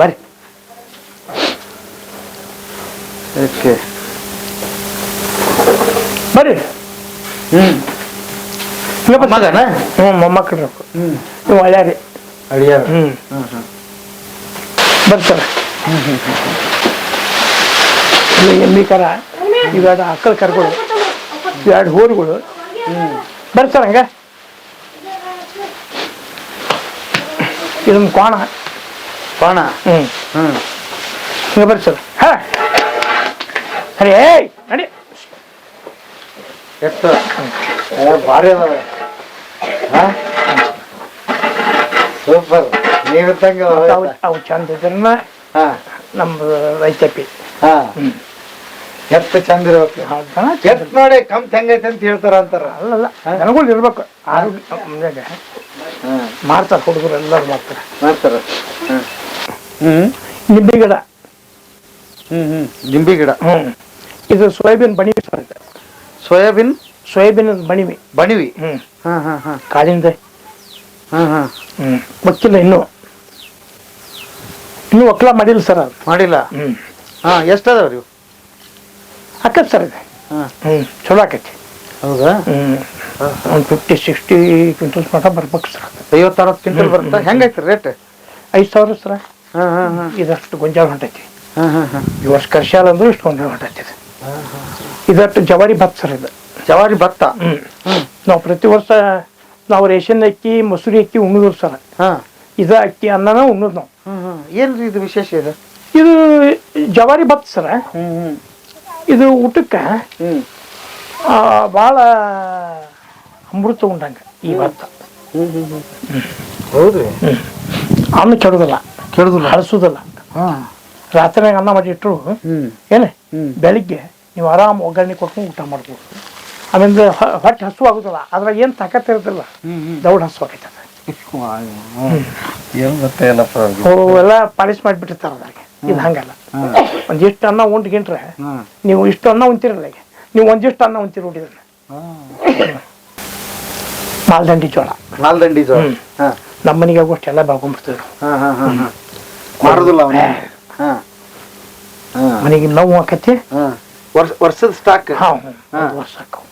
ಬರ್ರಿ. ಓಕೆ. ಬರ್ರಿ. ಬರ್ರಿ. ಮಗನ ಹ್ಞೂ ಮೊಮ್ಮಕ್ಕಳು ಹ್ಮ್ ನೀವು ಒಳ್ಳೆಯ ಅಡಿಯಾರ ಹ್ಞೂ ಹ್ಮ್ ಹ್ಮ್ ಬರ್ರಿ ಸರ್ ಇದು ಎಮ್ಮಿ ಕರ ಇವೆರಡು ಆಕಳ ಕರ್ಗಳು ಇವೆರಡು ಹೋರಿಗಳು ಬರ್ರಿ ಸರ್ ಹಂಗೆ ಇದೊಂದು ಕೋಣ ಬಾಣ ಹ್ಞೂ ಹ್ಮ್ ಹಿಂಗೆ ಬರ್ರಿ ಸರ್ ಹಾಂ ಸರಿ ಏಯ್ ನಡಿ ಎಷ್ಟು ಏ, ಭಾರಿ ಅದಾವ ಹಾ ಸೂಪರ್ ನೀವಿದ್ದಂಗೆ ಅವು ಅವು ಚಂದ ಇದನ್ನ ಹಾ. ನಮ್ಮ ರೈತಪ್ಪಿ ಹಾ. ಎತ್ತ ಚಂದ ಇರ್ಬೇಕು ಆ ದನ ಎತ್ ನೋಡಿ ಕಮ್ ಹೆಂಗೈತೆ ಅಂತ ಹೇಳ್ತಾರ ಅಂತಾರ? ಅಲ್ಲಲ್ಲ ನನಗೂ ಇರ್ಬೇಕು. ಆರೋಗ್ಯ ಮಾಡ್ತಾರ ಹುಡುಗರು ಎಲ್ಲರೂ ಮಾಡ್ತಾರೆ. ಮಾಡ್ತಾರ. ಹ್ಮ್. ನಿಂಬೆ ಗಿಡ ಹ್ಮ್ ಹ್ಮ್. ನಿಂಬೆ ಗಿಡ ಹ್ಮ್. ಇದು ಸೋಯಾಬೀನ್ ಬಣ್ಣ. ಸೋಯಾಬೀನ್? ಸೋಯಾಬೀನ್ ಬಣಿವಿ. ಬಣಿವಿ? ಹ್ಮ್. ಹಾಂ ಹಾಂ ಹಾಂ. ಕಾಳಿಂದ ಹಾಂ ಹಾಂ. ಹ್ಮ್. ಇನ್ನೂ. ಇನ್ನೂ ಒಕ್ಕಲ ಮಾಡಿಲ್ಲ ಸರ್ ಅದು. ಮಾಡಿಲ್ಲ? ಹ್ಮ್. ಹಾ ಎಷ್ಟದಾವ್ರಿ ಇವು ಆಕತ್ ಸರ್ ಇದು. ಹಾಂ. ಹ್ಮ್ ಚಲೋ ಆಕೈತಿ. ಹೌದಾ? ಹ್ಮ್. ಒಂದು ಫಿಫ್ಟಿ ಸಿಕ್ಸ್ಟಿ ಕ್ವಿಂಟಲ್ಸ್ ಮಾಡ ಬರ್ಬೇಕು ಸರ್ ಅದು. ಐವತ್ತು ಅರವತ್ತು ಕ್ವಿಂಟಲ್ ಬರುತ್ತಾ? ಐತೆ ರೇಟ್ ಐದು ಸಾವಿರ ಸರ. ಹಾಂ ಹಾಂ ಹಾಂ. ಇದಷ್ಟು ಗೊಂಜಾಳ ಹೊಂಟೈತಿ. ಹಾಂ ಹಾಂ ಹಾಂ. ಈ ವರ್ಷ ಕರ್ಶಾಲ ಅಂದ್ರೆ ಇಷ್ಟು ಗೊಂಜಾಳ ಹೊಂಟೈತಿ ಇದು. ಇದಷ್ಟು ಜವಾರಿ ಭತ್ತ ಸರ್ ಇದು. ಜವಾರಿ ಭತ್ತ. ನಾವು ಪ್ರತಿ ವರ್ಷ ನಾವು ರೇಷನ್ ಅಕ್ಕಿ ಮೊಸರಿ ಅಕ್ಕಿ ಉಣ್ಣುದ್ರು ಸರ. ಹಾ. ಇದು ಅಕ್ಕಿ ಅನ್ನನ ಉಣ್ಣುದು ನಾವು. ಏನು ಏನ್ರಿ ಇದು ವಿಶೇಷ ಇದು? ಇದು ಜವಾರಿ ಭತ್ತ ಸರ. ಇದು ಊಟಕ್ಕೆ ಬಹಳ ಭಾಳ ಅಮೃತ ಉಂಡಂಗ ಈ ಭತ್ತ. ಹೌದು ಅನ್ನ ಕೆಡೋದಿಲ್ಲ. ಕೆಡುದಿಲ್ಲ? ಹಳಸುದಿಲ್ಲ ರಾತ್ರಿ ಅನ್ನ ಮಾಡಿ ಇಟ್ಟರು ಏನೇ? ಬೆಳಿಗ್ಗೆ ನೀವು ಆರಾಮ್ ಒಗ್ಗರಣೆ ಕೊಟ್ಕೊಂಡು ಊಟ ಮಾಡ್ಬೋದು. ಆಮೇಲೆ ಹೊಟ್ಟೆ ಹಸು ಆಗುದಿಲ್ಲ ಅದ್ರಾಗ ಏನು ತಾಕತ್ ಹ್ಮ್ ದೌಡ್ ಹಸು ಆಗೈತದ ಪಾಲಿಶ್. ಅವೆಲ್ಲ ಮಾಡಿಬಿಟ್ಟಿರ್ತಾರ ಅದ್ರಾಗ. ಇದು ಹಂಗಲ್ಲ. ಒಂದಿಷ್ಟು ಅನ್ನ ಉಂಟ್ಗಿಂಟ್ರೆ ನೀವು ಇಷ್ಟು ಅನ್ನ ಉಂತಿರಲ್ಲ ನೀವು ಒಂದಿಷ್ಟು ಅನ್ನ ಉಂತಿರಿ ನೋಡಿದ್ರೆ ಮಾಲ್ದಂಡಿ ಜೋಳ. ಮಾಲ್ದಂಡಿ ಜೋಳ. ನಮ್ಮ ಮನೆಗೆ ಆಗೋಷ್ಟೆಲ್ಲ ಬೆಳ್ಕೊಂಡ್ಬಿಡ್ತಿದ್ರು ಹಾ ಮನೆಗೆ ನೋವು ಆಕತಿ. ವರ್ಷದ ಸ್ಟಾಕ್ ಹಾಂ ವರ್ಷ ಆಕ್ಕವು.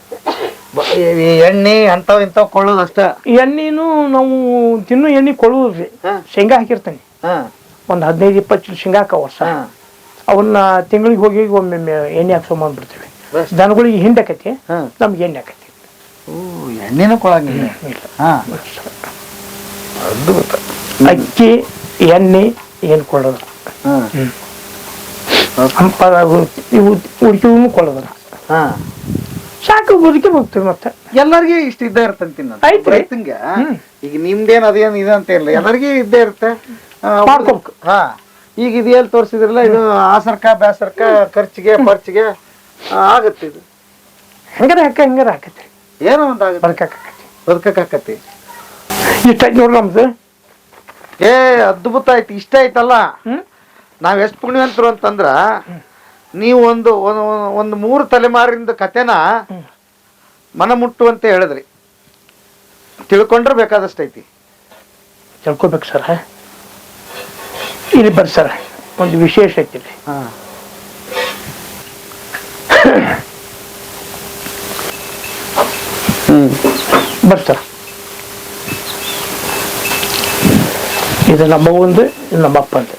ಎಣ್ಣೆ ಅಂಥವು ಇಂಥವು ಕೊಳ್ಳೋದು ಅಷ್ಟ. ಎಣ್ಣೆನು ನಾವು ತಿನ್ನು ಎಣ್ಣೆ ಕೊಡುವುದ್ರಿ ಹಾ. ಶೇಂಗಾ ಹಾಕಿರ್ತೀನಿ. ಹಾ. ಒಂದು ಹದಿನೈದು ಇಪ್ಪತ್ತು ಚೀಲ ಶೇಂಗಾ ಹಾಕ ವರ್ಷ. ಅವನ್ನ ತಿಂಗಳಿಗೆ ಹೋಗಿ ಒಮ್ಮೆ ಎಣ್ಣೆ ಹಾಕ್ಸ್ಕೊಂಬಂದ್ಬಿಡ್ತೀವಿ. ದನಗಳಿಗೆ ಹಿಂಡ್ ಆಕತಿ ಹಾ. ನಮ್ಗೆ ಎಣ್ಣೆ ಆಕತಿ. ಓ ಎಣ್ಣೆನೂ ಕೊಳಂಗಿಲ್ಲ. ಅದ್ಭುತ. ಅಕ್ಕಿ ಎಣ್ಣೆ ಏನು ಕೊಳ್ಳೋದು ಹಾ. ಹಂಪ ಇವು ಕೊಳ್ಳೋದಿಲ್ಲ. ಹಾ. ಸಾಕು ಬದುಕಿ ಹೋಗ್ತೀವಿ ಮತ್ತೆ. ಎಲ್ಲರಿಗೂ ಇಷ್ಟ ಇದ್ದೇ ಇರ್ತಂತೀನಿ ನಾನು. ರೈತಂಗೆ. ಈಗ ನಿಮ್ದೇನ್ ಅದೇನ್ ಇದೆ ಅಂತ ಇಲ್ಲ. ಎಲ್ಲರಿಗೂ ಇದ್ದೇ ಇರುತ್ತೆ. ಮಾಡ್ಕೋಬೇಕು. ಹಾ. ಈಗ ಇದು ಎಲ್ಲಿ ತೋರಿಸಿದ್ರಲ್ಲ ಇದು ಆಸರ್ಕ ಬ್ಯಾಸರ್ಕ ಖರ್ಚಿಗೆ ಪರ್ಚಿಗೆ ಆಗತ್ತೆ ಇದು. ಹೆಂಗಾರ ಹಾಕ ಹೆಂಗಾರ ಹಾಕತ್ತೆ? ಏನೋ ಒಂದು ಆಗುತ್ತೆ. ಬದುಕಾಕತಿ ಬದುಕಕ್ಕಾಕತಿ ಇಷ್ಟ ನೋಡ್ರಿ ನಮ್ದು. ಏ ಅದ್ಭುತ ಆಯ್ತು. ಇಷ್ಟ ಆಯ್ತಲ್ಲ? ನಾವ್ ಎಷ್ಟು ಪುಣ್ಯವಂತರು ಅಂತಂದ್ರ ನೀವು ಒಂದು ಒಂದು ಮೂರು ತಲೆಮಾರಿಂದ ಕತೆನ ಹ್ಮ್. ಮನ ಮುಟ್ಟುವಂತೆ ಹೇಳಿದ್ರಿ. ತಿಳ್ಕೊಂಡ್ರೆ ಬೇಕಾದಷ್ಟು ಐತಿ. ತಿಳ್ಕೊಬೇಕು ಸರ್. ಇಲ್ಲಿ ಬರ್ರಿ ಸರ್. ಒಂದು ವಿಶೇಷ ಐತಿ ಹಾ. ಹ್ಮ್. ಬರ್ರಿ ಸರ್. ಇದು ನಮ್ಮ ಒಂದು ಇದು ನಮ್ಮ ಅಪ್ಪಂದು.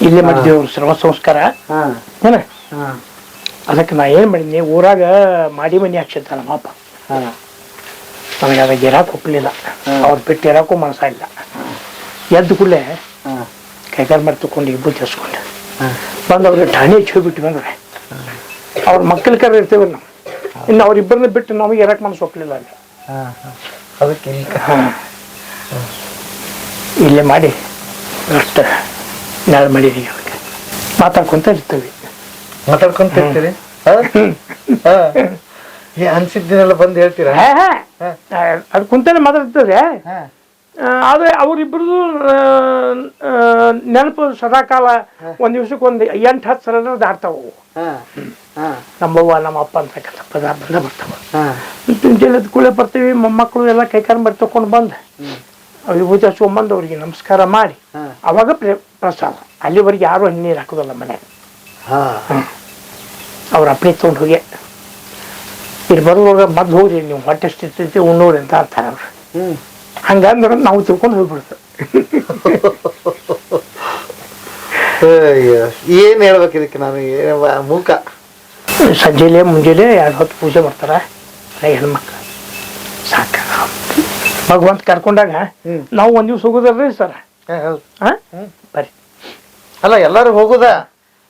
ಇಲ್ಲೇ ಮಾಡಿದ್ದೇವ್ರ ಸರ್ವ ಸಂಸ್ಕಾರ. ಏನ? ಅದಕ್ಕೆ ನಾ ಏನು ಮಾಡಿದ್ನಿ ಊರಾಗ ಮಾಡಿ ಮನಿ ಹಾಕ್ಸಿದ್ದ ನಮ್ಮ ಅಪ್ಪ. ನಮಗೆ ನನಗೆ ಅದಾಗ ಇರಾಕ್ ಒಪ್ಪಲಿಲ್ಲ ಅವ್ರು ಬಿಟ್ಟು ಇರಾಕು ಮನಸ್ಸಾಗಿಲ್ಲ ಎದ್ದ ಕೂಡಲೇ ಕೈಗಾರ ಮಾಡಿ ತಗೊಂಡು ಇಬ್ಬರು ತರಿಸ್ಕೊಂಡೆ ಬಂದು ಅವ್ರಿಗೆ ಠಾಣೆ ಬಿಟ್ಟು ಬಂದ್ರೆ ಅವ್ರ ಮಕ್ಕಳ ಕರೆ ಇರ್ತೇವೆ ನಾವು. ಇನ್ನು ಅವ್ರಿಬ್ಬರನ್ನ ಬಿಟ್ಟು ನಮಗೆ ಇರಕ್ಕೆ ಮನಸ್ಸು ಒಪ್ಪಲಿಲ್ಲ ಅಲ್ಲಿ. ಅದಕ್ಕೆ ಇಲ್ಲೇ ಮಾಡಿ. ಅಷ್ಟು. ನೆಳ ಮಾಡಿದೀವಿ ಅದಕ್ಕೆ ಮಾತಾಡ್ಕೊಂತ ಇರ್ತೀವಿ. ಮಾತಾಡ್ಕೊಂತ ಇರ್ತೀರಿ? ಅನ್ಸಿದ್ದೀನೆಲ್ಲ ಬಂದು ಹೇಳ್ತೀರಾ. ಅದು ಕುಂತಾನೆ ಮಾತಾಡ್ತದೆ ಆದರೆ ಅವರಿಬ್ಬರದು ನೆನಪು ಸದಾಕಾಲ ಒಂದು ದಿವ್ಸಕ್ಕೆ ಒಂದು ಎಂಟು ಹತ್ತು ಸಲ ದಾಟ್ತಾವು ನಮ್ಮವ್ವ ನಮ್ಮ ಅಪ್ಪ ಅಂತಕ್ಕಂಥ ಪದಾರ್ಥ ಬರ್ತಾವ. ಹಾ. ಜಲದ ಕೂಳೆ ಬರ್ತೀವಿ ಮೊಮ್ಮಕ್ಕಳು ಎಲ್ಲ ಕೈಕಾಲು ಮಾಡಿ ತಕೊಂಡು ಬಂದು. ಅವ್ರಿಗೆ ಪೂಜೆ ಹಚ್ಕೊಂಡ್ಬಂದು ಅವ್ರಿಗೆ ನಮಸ್ಕಾರ ಮಾಡಿ. ಅವಾಗ ಪ್ರ- ಪ್ರಸಾದ. ಅಲ್ಲಿವರೆಗೆ ಯಾರು ನೀರು ಹಾಕೋದಲ್ಲ ಮನೆ. ಹಾ. ಅವ್ರ ಅಪ್ಪಣೆ ತೊಗೊಂಡು ಹೋಗಿ. ಇಲ್ಲಿ ಬರೋವಾಗ ಮದ್ದು ಹೋಗ್ರಿ ನೀವು ಹೊಟ್ಟೆ ಸ್ಥಿತಿ ಉಣ್ಣೋರಿ ಅಂತ ಅರ್ಥ ಅವ್ರು. ಹಂಗಂದ್ರೆ ನಾವು ತಿಳ್ಕೊಂಡು ಹೋಗ್ಬಿಡ್ತು [laughs] ಏನ್ ಹೇಳ್ಬೇಕು ಇದಕ್ಕೆ ನಾನು? ಮೂಕ. ಸಂಜೆಲೆ ಮುಂಜಾನೆ ಎರಡು ಹೊತ್ತು ಪೂಜೆ ಮಾಡ್ತಾರೆ. ಹೆಣ್ಮಕ್ಳು ಸಾಕ. ಭಗವಂತ ಕರ್ಕೊಂಡಾಗ. ನಾವು ಒಂದ್ ದಿವ್ಸ ಹೋಗುದಲ್ರಿ ಸರ್? ಹಾ, ಬರ್ರಿ. ಅಲ್ಲ ಎಲ್ಲಾರು ಹೋಗುದ?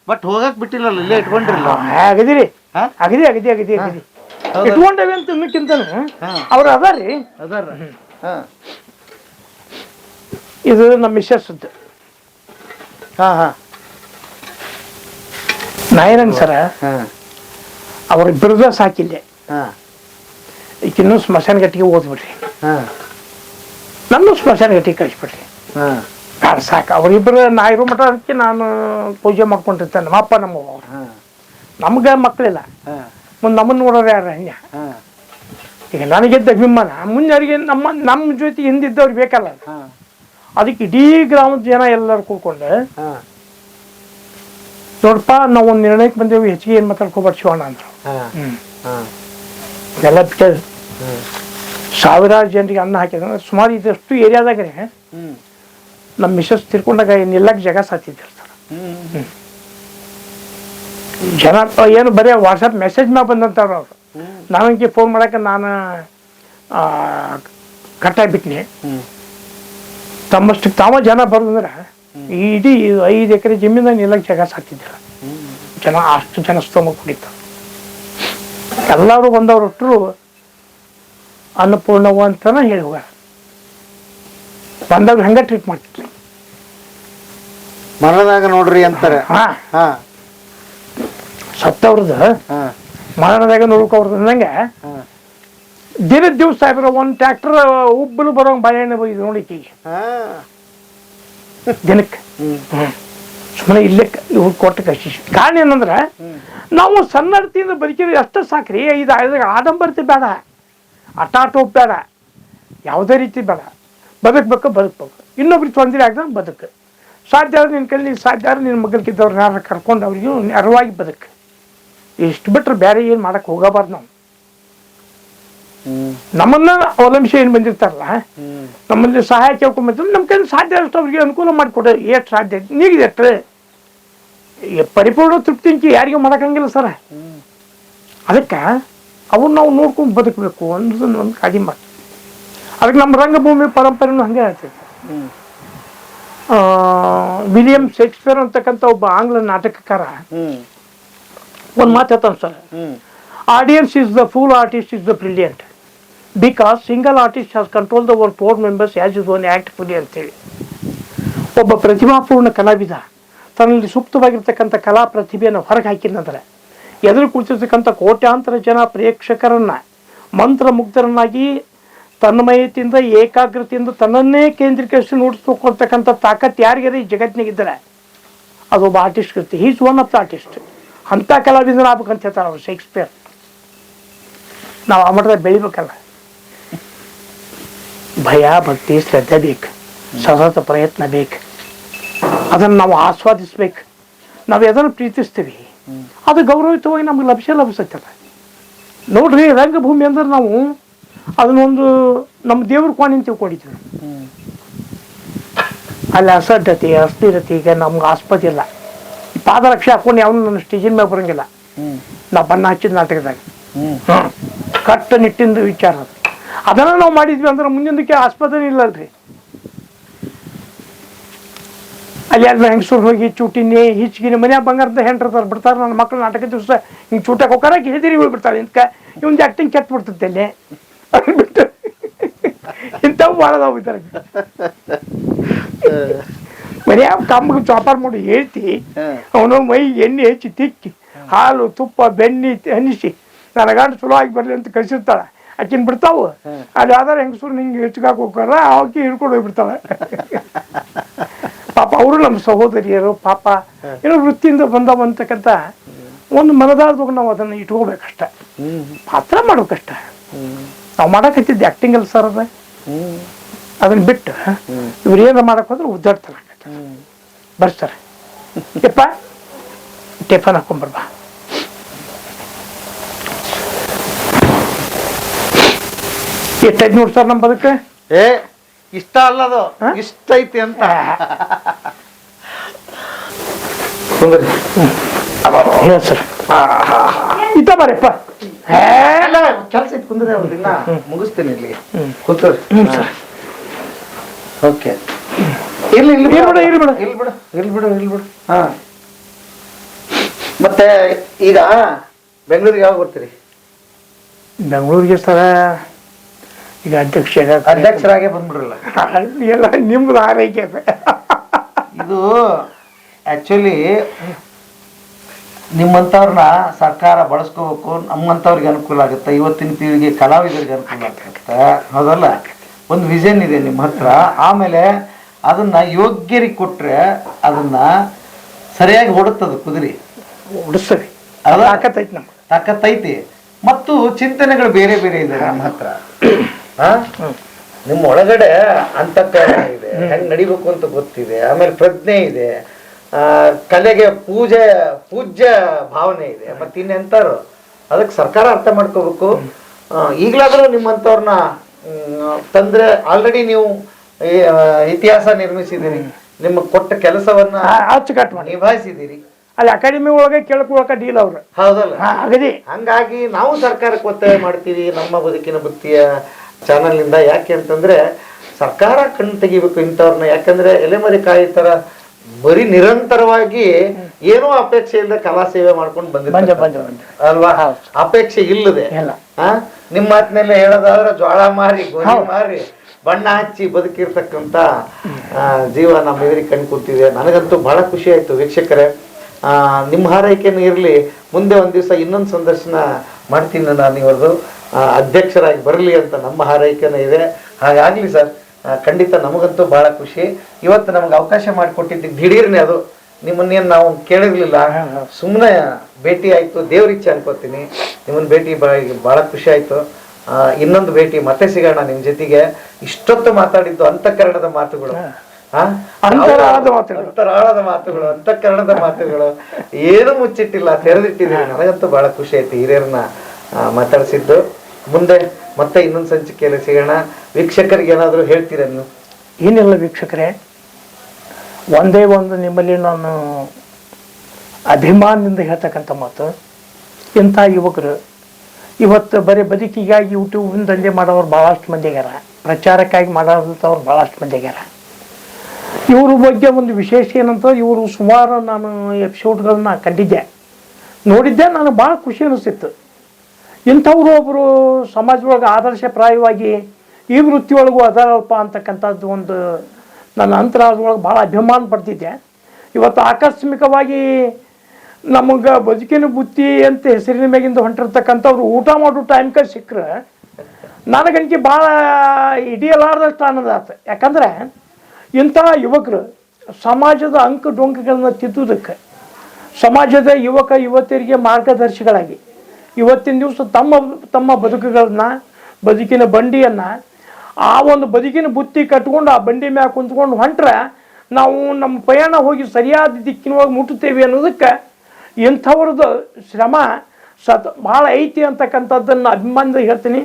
ಬಟ್ ಹೋಗಕ್ ಬಿಟ್ಟಿಲ್ಲ ಇಲ್ಲೇ ಇಟ್ಕೊಂಡಿರಲ್ಲ? ಆಗದಿರಿ? ಅಗದಿ ಅಗದಿ ಅಗದಿ ಅಗದಿ? ಇಟ್ಕೊಂಡೇವೆ ಅಂತ ಮಿಟ್ಟಿಂತಾನ. ಅವ್ರ ಅವ್ರು ಅದಾರಿ. ಅದಾರ ಇದು ನಮ್ಮ ಮಿಸ್ಸಸ್ ಹಾ ಹಾ. ಏನಂಗ ಸರ ಹಾ. ಬಿರುದ ಸಾಕಿಲ್ಲೆ. ಹಾ. ಈಗ ಇನ್ನೂ ಸ್ಮಶಾನ ಗಟ್ಟಿಗೆ ಓದ್ಬಿಡ್ರಿ ಹಾ. ನನ್ನ ಸ್ಮಶಾನ ಗಟ್ಟಿಗೆ ಕಳಿಸ್ಬಿಡ್ರಿ. ಹಾಂ. ನಾನು ಸಾಕು. ಅವರಿಬ್ಬರು ನಾ ಇರೋ ಮಠ ಅದಕ್ಕೆ ನಾನು ಪೂಜೆ ಮಾಡ್ಕೊಂಡಿರ್ತೇನೆ. ನಮ್ಮ ಅಪ್ಪ ನಮ್ಮ ನಮ್ಗೆ ಮಕ್ಕಳಿಲ್ಲ ಹಾ. ಮುಂದೆ ನಮ್ಮನ್ನು ನೋಡೋರು ಯಾರು ಹಂಗೆ ಹಾ. ಈಗ ನನಗಿದ್ದ ಅಭಿಮಾನ. ಮುಂಜಾರಿಗೆ ನಮ್ಮ ನಮ್ಮ ಜೊತೆ ಹಿಂದಿದ್ದವ್ರು ಬೇಕಲ್ಲ ಹಾ. ಅದಕ್ಕೆ ಇಡೀ ಗ್ರಾಮದ ಜನ ಎಲ್ಲರೂ ಕೂತ್ಕೊಂಡು ಹಾ. ನೋಡಪ್ಪ ನಾವು ಒಂದು ನಿರ್ಣಯಕ್ಕೆ ಬಂದೇವು ಹೆಚ್ಚಿಗೆ ಏನು ಮಾತಾಡ್ಕೊಬಾರ್ದು ಶಿವಣ್ಣ ಅಂದರು. ಹ್ಞೂ ಹ್ಞೂ ಹಾ. ಎಲ್ಲ ಬಿಟ್ಟು ಸಾವಿರಾರು ಜನರಿಗೆ ಅನ್ನ ಹಾಕಿದ್ರೆ. ಸುಮಾರು ಇದಷ್ಟು ಏರಿಯಾದಾಗ್ರೆ ಹ್ಮ್. ನಮ್ಮ ಮಿಸಸ್ ತಿರ್ಕೊಂಡಾಗ ನಿಲ್ಲಕ್ಕೆ ಜಾಗ ಸಾತಿದ್ದಿರ್ತಾರೆ ಜನ ಏನು ಬರೀ ವಾಟ್ಸಪ್ ಮೆಸೇಜ್ ಮ್ಯಾಗ ಬಂದಂತಾರ ಅವರು. ನಾವು ನನಗೆ ಫೋನ್ ಮಾಡಕ್ಕೆ ನಾನು ಕಟ್ಟಾಗ್ಬಿಟ್ನಿ ಬಿಟ್ಟಿನಿ ತಮ್ಮಷ್ಟಕ್ಕೆ ತಾವ ಜನ ಬರೋದಂದ್ರೆ ಇಡೀ ಐದು ಎಕರೆ ಜಮೀನಾಗ ನಿಲ್ಲಕ್ಕೆ ಜಾಗ ಸಾತಿದ್ದಿಲ್ಲ ಜನ ಅಷ್ಟು ಜನ ಸ್ತೋಮ ಕುಡಿತ ಎಲ್ಲರೂ ಬಂದವ್ರು ಒಟ್ಟರು ಅನ್ನಪೂರ್ಣವ ಅಂತನ ಹೇಳಿ ಹೋಗ ಬಂದವ್ರು ಹಂಗೆ ಟ್ರೀಟ್ ಮಾಡ್ತಿದ್ರು ಮರಣದಾಗ ನೋಡ್ರಿ ಅಂತಾರೆ. ಸತ್ತವ್ರದ್ದು ಹಾ. ಮರಣದಾಗ ನೋಡ್ಕೋರ್ದು ಅಂದಂಗೆ ದಿನ ದಿವಸ ಸಾಹೇಬ್ರ ಒಂದು ಟ್ರ್ಯಾಕ್ಟರ್ ಉಬ್ಬಲು ಬರೋ ಬಾಳೆಹಣ್ಣು ಬೈದು ನೋಡಿಕಿ. ಹಾ. ದಿನಕ್ಕೆ. ಸುಮ್ಮನೆ ಇಲ್ಲೇ ಇವ್ರು ಕೊಟ್ಟ ಕಷ್ಟ ಕಾರಣ ಏನಂದ್ರೆ ನಾವು ಸಣ್ಣ ಬದುಕಿದ್ರೆ ಅಷ್ಟೇ ಸಾಕ್ರಿ? ಇದು ಆಡಂಬರತೆ ಬೇಡ. ಅಟಾಟೋಪ್ ಬೇಡ. ಯಾವುದೇ ರೀತಿ ಬೇಡ. ಬದುಕಬೇಕು ಬದುಕಬೇಕು ಇನ್ನೊಬ್ರಿಗೆ ತೊಂದರೆ ಆಗದ ಬದುಕು. ಸಾಧ್ಯ ಆದ್ರೆ ನಿನ್ನ ಕೈಲಿ ಸಾಧ್ಯ ಆದ್ರೆ ನಿನ್ನ ಮಗಲ್ಕಿದ್ದವ್ರು ಯಾರು ಕರ್ಕೊಂಡು ಅವ್ರಿಗೂ ನೆರವಾಗಿ ಬದುಕು. ಇಷ್ಟು ಬಿಟ್ಟರೆ ಬೇರೆ ಏನು ಮಾಡಕ್ಕೆ ಹೋಗಬಾರ್ದು ನಾವು. ನಮ್ಮನ್ನ ಅವಲಂಬಿಸಿ ಏನು ಬಂದಿರ್ತಾರಲ್ಲ ನಮ್ಮಲ್ಲಿ ಸಹಾಯ ಕೇಳ್ಕೊಂಬಂದ್ರೆ ನಮ್ಮ ಕೈಲಿ ಸಾಧ್ಯ ಆದಷ್ಟು ಅವ್ರಿಗೆ ಅನುಕೂಲ ಮಾಡಿಕೊಡೋ. ಎಷ್ಟು ಸಾಧ್ಯ ನೀಗಿದೆ ಪರಿಪೂರ್ಣ ತೃಪ್ತಿ ಯಾರಿಗೂ ಮಾಡೋಕ್ಕಂಗಿಲ್ಲ ಸರ್. ಅದಕ್ಕೆ ಅವನ್ನ ನಾವು ನೋಡ್ಕೊಂಡು ಬದುಕಬೇಕು ಅನ್ನೋದನ್ನ ಒಂದು ಕಾಳಜಿ ಮಾಡ್ತೀವಿ ಅದಕ್ಕೆ ನಮ್ಮ ರಂಗಭೂಮಿ ಪರಂಪರೆನೂ ಹಂಗೆ ಹೇಳ್ತೈತೆ ಹ್ಮ್. ಆ, ವಿಲಿಯಂ ಶೇಕ್ಸ್ಪಿಯರ್ ಅಂತಕ್ಕಂಥ ಒಬ್ಬ ಆಂಗ್ಲ ನಾಟಕಕಾರ. ಒಂದು ಮಾತು ಹೇಳ್ತಾನೆ sir. Audience is the fool artist is the brilliant because single artist has control the one four members as is one act fully ಅಂತೇಳಿ. ಒಬ್ಬ ಪ್ರತಿಮಾಪೂರ್ಣ ಕಲಾವಿದ ತನ್ನಲ್ಲಿ ಸೂಕ್ತವಾಗಿರ್ತಕ್ಕಂಥ ಕಲಾ ಪ್ರತಿಭೆಯನ್ನು ಹೊರಗೆ ಹಾಕಿದಂದ್ರೆ ಎದುರು ಕುಳಿತಿರ್ತಕ್ಕಂಥ ಕೋಟ್ಯಾಂತರ ಜನ ಪ್ರೇಕ್ಷಕರನ್ನ, ಮಂತ್ರಮುಗ್ಧರನ್ನಾಗಿ ತನ್ಮಯತೆಯಿಂದ ಏಕಾಗ್ರತೆಯಿಂದ ತನ್ನನ್ನೇ ಕೇಂದ್ರೀಕರಿಸಿ ನೋಡಿಸ್ಕೊಳ್ತಕ್ಕಂಥ ತಾಕತ್ ಯಾರಿಗಿದೆ ಈ ಜಗತ್ತಿನಾಗಿದ್ದರೆ ಒಬ್ಬ ಆರ್ಟಿಸ್ಟ್ ಇರುತ್ತೆ is one of the artist ಅಂಥ ಕಲಾವಿದನ ಆಗ್ಬೇಕಂತ ಹೇಳ್ತಾರೆ ಅವರು ಶೇಕ್ಸ್ಪಿಯರ್. ನಾವು ಆ ಮಟ್ಟದಲ್ಲಿ ಬೆಳಿಬೇಕಲ್ಲ. ಭಯ, ಭಕ್ತಿ, ಶ್ರದ್ಧೆ ಬೇಕು. ಸತತ ಪ್ರಯತ್ನ ಬೇಕು. ಅದನ್ನು ನಾವು ಆಸ್ವಾದಿಸ್ಬೇಕು. ನಾವು ಎದನ್ನು ಪ್ರೀತಿಸ್ತೀವಿ ಅದು ಗೌರವಯುತವಾಗಿ ನಮ್ಗೆ ಲಭ್ಯ ಲಭಿಸುತ್ತಲ್ಲ. ನೋಡ್ರಿ ರಂಗಭೂಮಿ ಅಂದ್ರೆ ನಾವು ಅದನ್ನೊಂದು ನಮ್ಮ ದೇವ್ರ ಕೋಣೆ ಅಂತ ತಿಳ್ಕೊಂಡಿದ್ದೀವಿ. ಅಲ್ಲಿ ಅಸಡ್ಡತೆ ಅಸ್ಥಿರತೆ ಈಗ ನಮ್ಗೆ ಆಸ್ಪದ ಇಲ್ಲ. ಈ ಪಾದರಕ್ಷೆ ಹಾಕೊಂಡು ಯಾವನು ನನ್ನ ಸ್ಟೇಜಿನ ಮೇಲೆ ಬರಂಗಿಲ್ಲ. ನಾ ಬಣ್ಣ ಹಚ್ಚಿದ ನಾಟಕದಾಗ. ಕಟ್ಟ ನಿಟ್ಟಿನ ವಿಚಾರ ಅದು. ಅದನ್ನ ನಾವು ಮಾಡಿದ್ವಿ ಅಂದ್ರೆ ಮುಂದಿನದಕ್ಕೆ ಇಲ್ಲ ಇಲ್ಲಲ್ರಿ ಅಲ್ಲಿ ಎಲ್ಲ ಹೆಂಗಸರು ಹೋಗಿ ಚೂಟಿನಿ ಹಿಚ್ಕಿನಿ ಮನ್ಯಾಗ ಬಂಗಾರದ ಹೆಂಡ್ರದಾರ ಬಿಡ್ತಾರೆ ನನ್ನ ಮಕ್ಳು ನಾಟಕ ದಿವಸ ಹಿಂಗೆ ಚೂಟಕ್ಕೆ ಹೋಗಾರ ಹೆದಿರಿ ಬಿಡ್ತಾರೆ ಇಂತ ಇವಂದು ಆ್ಯಕ್ಟಿಂಗ್ ಕೆತ್ತ ಬಿಡ್ತೈತೆ ಅಲ್ಲಿ. ಬಿಟ್ಟು ಇಂಥವು ಭಾಳ ಅದಾವ ಇದ್ದಾರೆ ಮನ್ಯಾಗ ಕಮ್ಮಗೆ ಚಾಪಾರ್ ಮಾಡಿ ಹೇಳ್ತಿ ಅವನು ಮೈ ಎಣ್ಣೆ ಹೆಚ್ಚಿ ತಿಕ್ಕಿ ಹಾಲು ತುಪ್ಪ ಬೆಣ್ಣೆ ಹನಿಸಿ ನನ್ನ ಗಂಡ ಚಲೋ ಆಗಿ ಬರಲಿ ಅಂತ ಕಳಿಸಿರ್ತಾಳೆ. ಆಕಿನ ಬಿಡ್ತಾವು. ಅಲ್ಲಿ ಯಾವ್ದಾರ ಹೆಂಗಸರು ಹಿಂಗೆ ಹೆಚ್ಚಗಾಕ ಹೋಗಾರ ಆಕಿ ಹಿಡ್ಕೊಂಡು ಹೋಗ್ಬಿಡ್ತಾಳೆ. ಪಾಪ ಅವರು ನಮ್ಮ ಸಹೋದರಿಯರು ಪಾಪ ಏನೋ ವೃತ್ತಿಯಿಂದ ಬಂದವಂತಕ್ಕಂತ ಒಂದು ಮನದಾರ್ದಾಗ ನಾವು ಅದನ್ನು ಇಟ್ಕೋಬೇಕಷ್ಟ. ಪಾತ್ರ ಮಾಡ್ಬೇಕಷ್ಟ. ನಾವು ಮಾಡಕತ್ತಿದ್ದೆ ಆ್ಯಕ್ಟಿಂಗ್ ಅಲ್ಲಿ ಸರ್ ಅದ ಅದನ್ನ ಬಿಟ್ಟು ಇವ್ರು ಏನಾರ ಮಾಡಕ್ ಹೋದ್ರೆ ಉದ್ದಾಡ್ತಾರೆ ಬರ್ತಾರೆ. ಯಪ್ಪ ಟಿಫನ್ ಹಾಕೊಂಡ್ಬರ್ಬಾ ಎಷ್ಟೈದು ನೋಡಿ ಸರ್ ನಮ್ಮ ಬದುಕು? ಏ ಇಷ್ಟ ಅಲ್ಲದು ಅದು ಇಷ್ಟ ಐತಿ ಅಂತ. ಕುಂದ್ರಿ. ಹೇಳ ಸರ್. ಇತ್ತ ಬರಪ್ಪ ಕೆಲಸ ಇತ್ತು ಕುಂದ್ರೆ ಅವ್ರು. ದಿನ ಮುಗಿಸ್ತೀನಿ ಇಲ್ಲಿ. ಕೂತ್ರಿ ಸರ್. ಓಕೆ. ಇಲ್ಲಿ ಇಲ್ಲಿ ಬಿಡು, ಇಲ್ಲಿ ಬಿಡು. ಇಲ್ಲಿ ಬಿಡು ಇಲ್ಲಿ ಬಿಡು ಇಲ್ಲಿ ಬಿಡು. ಹಾ. ಮತ್ತೆ ಈಗ ಬೆಂಗಳೂರಿಗೆ ಯಾವಾಗ ಬರ್ತೀರಿ? ಬೆಂಗಳೂರಿಗೆ ಸರ ಈಗ ಅಧ್ಯಕ್ಷ ಅಧ್ಯಕ್ಷರಾಗೆ ಬಂದ್ಬಿಡ್ರಲ್ಲ. ಎಲ್ಲ ನಿಮ್ದು ಆರೈಕೆ ಇದು ಆಕ್ಚುಲಿ ನಿಮ್ಮಂಥವ್ರನ್ನ ಸರ್ಕಾರ ಬಳಸ್ಕೋಬೇಕು ನಮ್ಮಂಥವ್ರಿಗೆ ಅನುಕೂಲ ಆಗುತ್ತೆ. ಇವತ್ತಿನ ಪೀಳಿಗೆ ಕಲಾವಿದರಿಗೆ ಅನುಕೂಲ ಆಗುತ್ತೆ. ಹೌದಲ್ಲ? ಒಂದು ವಿಷನ್ ಇದೆ ನಿಮ್ಮ ಹತ್ರ. ಆಮೇಲೆ ಅದನ್ನ ಯೋಗ್ಯರಿಗೆ ಕೊಟ್ರೆ ಅದನ್ನ ಸರಿಯಾಗಿ ಹೊಡುತ್ತದ ಕುದುರೆ? ಉಡಿಸ್ತೀವಿ ಅದು ತಾಕತ್ತೈತಿ ನಮ್ಗೆ. ತಾಕತ್ತೈತಿ ಮತ್ತು ಚಿಂತನೆಗಳು ಬೇರೆ ಬೇರೆ ಇದೆ ನಮ್ಮ ಹತ್ರ? ನಿಮ್ಮ ಒಳಗಡೆ ಅಂತಃಕರಣ ಇದೆ. ಹೆಂಗ್ ನಡಿಬೇಕು ಅಂತ ಗೊತ್ತಿದೆ. ಆಮೇಲೆ ಪ್ರಜ್ಞೆ ಇದೆ. ಆ ಕಲೆಗೆ ಪೂಜೆ ಪೂಜ್ಯ ಭಾವನೆ ಇದೆ. ಮತ್ತೆ ಇನ್ನೆಂತಾರು? ಅದಕ್ಕೆ ಸರ್ಕಾರ ಅರ್ಥ ಮಾಡ್ಕೋಬೇಕು. ಈಗಲಾದರೂ ನಿಮ್ಮಂಥವ್ರನ್ನ ತಂದ್ರೆ ಆಲ್ರೆಡಿ ನೀವು ಇತಿಹಾಸ ನಿರ್ಮಿಸಿದ್ದೀರಿ ನಿಮ್ಮ ಕೊಟ್ಟ ಕೆಲಸವನ್ನ ಅಚ್ಚುಕಟ್ಟು ಮಾಡಿ. ನಿಭಾಯಿಸಿದ್ದೀರಿ ಅಲ್ಲಿ ಅಕಾಡೆಮಿ ಒಳಗೆ ಕೇಳ್ಕೊಳಕ ಡೀಲ್ ಅವ್ರು. ಹೌದಲ್ಲ? ಅಗದಿ. ಹಂಗಾಗಿ ನಾವು ಸರ್ಕಾರಕ್ಕೆ ಒತ್ತಾಯ ಮಾಡ್ತೀವಿ. ನಮ್ಮ ಬದುಕಿನ ಬುತ್ತಿಯ ಚಾನಲ್ನಿಂದ ಯಾಕೆ ಅಂತಂದ್ರೆ ಸರ್ಕಾರ ಕಣ್ಣು ತೆಗಿಬೇಕು ಇಂಥವ್ರನ್ನ. ಯಾಕಂದ್ರೆ ಎಲೆಮರಿ ಕಾಯಿ ತರ ಬರೀ ನಿರಂತರವಾಗಿ ಏನೋ ಅಪೇಕ್ಷೆ ಇಲ್ಲದೆ ಕಲಾ ಸೇವೆ ಮಾಡ್ಕೊಂಡು ಬಂದೆ ಬಂದಿರ್ತಾರೆ ಬಂದೆ ಬಂದೆ. ಅಲ್ವಾ? ಅಪೇಕ್ಷೆ ಇಲ್ಲದೆ. ನಿಮ್ಮ ಮಾತಿನೆಲ್ಲ ಹೇಳೋದಾದ್ರೆ ಜ್ವಾಳ ಮಾರಿ ಗೋಧಿ ಮಾರಿ ಬಣ್ಣ ಹಚ್ಚಿ ಬದುಕಿರ್ತಕ್ಕಂಥ ಜೀವ ನಮ್ಮ ಎದುರಿಗೆ ಕಣ್ ಕೂತಿದೆ. ನನಗಂತೂ ಬಹಳ ಖುಷಿ ಆಯ್ತು. ವೀಕ್ಷಕರೇ ಆ, ನಿಮ್ಮ ಹಾರೈಕೆನೂ ಇರಲಿ. ಮುಂದೆ ಒಂದು ದಿವಸ ಇನ್ನೊಂದು ಸಂದರ್ಶನ ಮಾಡ್ತೀನಿ ನಾನು ಇವರದು ಅಧ್ಯಕ್ಷರಾಗಿ ಬರಲಿ ಅಂತ ನಮ್ಮ ಹಾರೈಕೆನೇ ಇದೆ. ಹಾಗಾಗಲಿ ಸರ್ ಖಂಡಿತ ನಮಗಂತೂ ಭಾಳ ಖುಷಿ. ಇವತ್ತು ನಮ್ಗೆ ಅವಕಾಶ ಮಾಡಿಕೊಟ್ಟಿದ್ದಕ್ಕೆ ದಿಢೀರ್ನೆ ಅದು. ನಿಮ್ಮನ್ನೇನು ನಾವು ಕೇಳಿರ್ಲಿಲ್ಲ. ಸುಮ್ಮನೆ ಭೇಟಿ ಆಯ್ತು ದೇವ್ರಿಚ್ಛೆ ಅನ್ಕೋತೀನಿ. ನಿಮ್ಮನ್ನ ಭೇಟಿ ಬಾ- ಭಾಳ ಖುಷಿ ಆಯ್ತು. ಇನ್ನೊಂದು ಭೇಟಿ ಮತ್ತೆ ಸಿಗೋಣ ನಿಮ್ಮ ಜೊತೆಗೆ. ಇಷ್ಟೊತ್ತು ಮಾತಾಡಿದ್ದು ಅಂತಃಕರಣದ ಮಾತುಗಳು? ಅಂತರಾಳದ ಮಾತುಗಳು. ಅಂತಃಕರಣದ ಮಾತುಗಳು. ಏನು ಮುಚ್ಚಿಟ್ಟಿಲ್ಲ ತೆರೆದಿಟ್ಟಿದ್ದೀನಿ ನನಗಂತೂ ಭಾಳ ಖುಷಿ ಆಯ್ತು ಹಿರಿಯರನ್ನ ಮಾತಾಡ್ಸಿದ್ದು. ಮುಂದೆ ಮತ್ತೆ ಇನ್ನೊಂದು ಸಂಚಿಕೆಯಲ್ಲಿ ಸಿಗೋಣ. ವೀಕ್ಷಕರಿಗೆ ಏನಾದರೂ ಹೇಳ್ತೀರಾ ನೀವು? ಏನಿಲ್ಲ ವೀಕ್ಷಕರೇ, ಒಂದೇ ಒಂದು ನಿಮ್ಮಲ್ಲಿ ನಾನು ಅಭಿಮಾನದಿಂದ ಹೇಳ್ತಕ್ಕಂಥ ಮಾತು, ಇಂಥ ಯುವಕರು ಇವತ್ತು ಬರೀ ಬದುಕಿಗಾಗಿ ಯೂಟ್ಯೂಬಿನ ದಂಧೆ ಮಾಡೋರು ಭಾಳಷ್ಟು ಮಂದಿ ಆಗ್ಯಾರ ಪ್ರಚಾರಕ್ಕಾಗಿ ಮಾಡೋದಂಥವ್ರು ಭಾಳಷ್ಟು ಮಂದಿ ಆಗ್ಯಾರ ಇವ್ರ ಬಗ್ಗೆ ಒಂದು ವಿಶೇಷ ಏನಂತ ಇವರು ಸುಮಾರು ನಾನು ಎಪಿಸೋಡ್ಗಳನ್ನ ಕಂಡಿದ್ದೆ. ನೋಡಿದ್ದೆ, ನನಗೆ ಭಾಳ ಖುಷಿ ಅನಿಸ್ತಿತ್ತು. ಇಂಥವ್ರು ಒಬ್ಬರು ಸಮಾಜದೊಳಗೆ ಆದರ್ಶಪ್ರಾಯವಾಗಿ ಈ ವೃತ್ತಿಯೊಳಗೂ ಅದಾರಲ್ಪ ಅಂತಕ್ಕಂಥದ್ದು ಒಂದು ನನ್ನ ಅಂತರಾಳದೊಳಗೆ ಭಾಳ ಅಭಿಮಾನ ಪಡ್ತಿದ್ದೆ. ಇವತ್ತು ಆಕಸ್ಮಿಕವಾಗಿ ನಮಗೆ ಬದುಕಿನ ಬುತ್ತಿ ಅಂತ ಹೆಸರಿನ ಮ್ಯಾಗಿಂದ ಹೊಂಟಿರ್ತಕ್ಕಂಥವ್ರು ಊಟ ಮಾಡೋ ಟೈಮ್ಗೆ ಸಿಕ್ಕರೆ ನನಗಂಕಿ ಭಾಳ ಹಿಡಿಯಲಾರ್ದಷ್ಟು ಆನಂದ ಆಯ್ತು ಯಾಕಂದ್ರೆ ಇಂಥ ಯುವಕರು ಸಮಾಜದ ಅಂಕ ಡೊಂಕುಗಳನ್ನು ತಿದ್ದುದಕ್ಕೆ, ಸಮಾಜದ ಯುವಕ ಯುವತಿಯರಿಗೆ ಮಾರ್ಗದರ್ಶಿಗಳಾಗಿ ಇವತ್ತಿನ ದಿವಸ ತಮ್ಮ ತಮ್ಮ ಬದುಕುಗಳನ್ನ, ಬದುಕಿನ ಬಂಡಿಯನ್ನು, ಆ ಒಂದು ಬದುಕಿನ ಬುತ್ತಿ ಕಟ್ಕೊಂಡು, ಆ ಬಂಡಿ ಮ್ಯಾಗ ಕುಂತ್ಕೊಂಡು ಹೊಂಟ್ರೆ ನಾವು ನಮ್ಮ ಪಯಣ ಹೋಗಿ ಸರಿಯಾದ ದಿಕ್ಕಿನೊಳಗೆ ಮುಟ್ಟುತ್ತೇವೆ ಅನ್ನೋದಕ್ಕೆ ಇಂಥವ್ರದ್ದು ಶ್ರಮ ಸತ್, ಭಾಳ ಐತಿ ಅಂತಕ್ಕಂಥದ್ದನ್ನು ಅಭಿಮಾನದ ಹೇಳ್ತೀನಿ.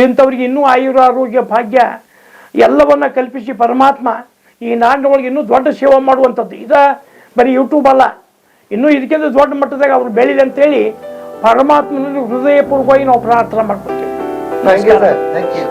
ಇಂಥವ್ರಿಗೆ ಇನ್ನೂ ಆಯುರ ಆರೋಗ್ಯ ಭಾಗ್ಯ ಎಲ್ಲವನ್ನ ಕಲ್ಪಿಸಿ ಪರಮಾತ್ಮ ಈ ನಾಡಿನೊಳಗೆ ಇನ್ನೂ ದೊಡ್ಡ ಸೇವೆ ಮಾಡುವಂಥದ್ದು. ಇದ ಬರೀ ಯೂಟ್ಯೂಬ್ ಅಲ್ಲ. ಇನ್ನೂ ಇದಕ್ಕಿಂತ ದೊಡ್ಡ ಮಟ್ಟದಾಗ ಅವ್ರು ಬೆಳೀಲಿ ಅಂತೇಳಿ పరమాత్మ నుండి హృదయపూర్వకమైన ప్రార్థన మనకు thank you sir thank you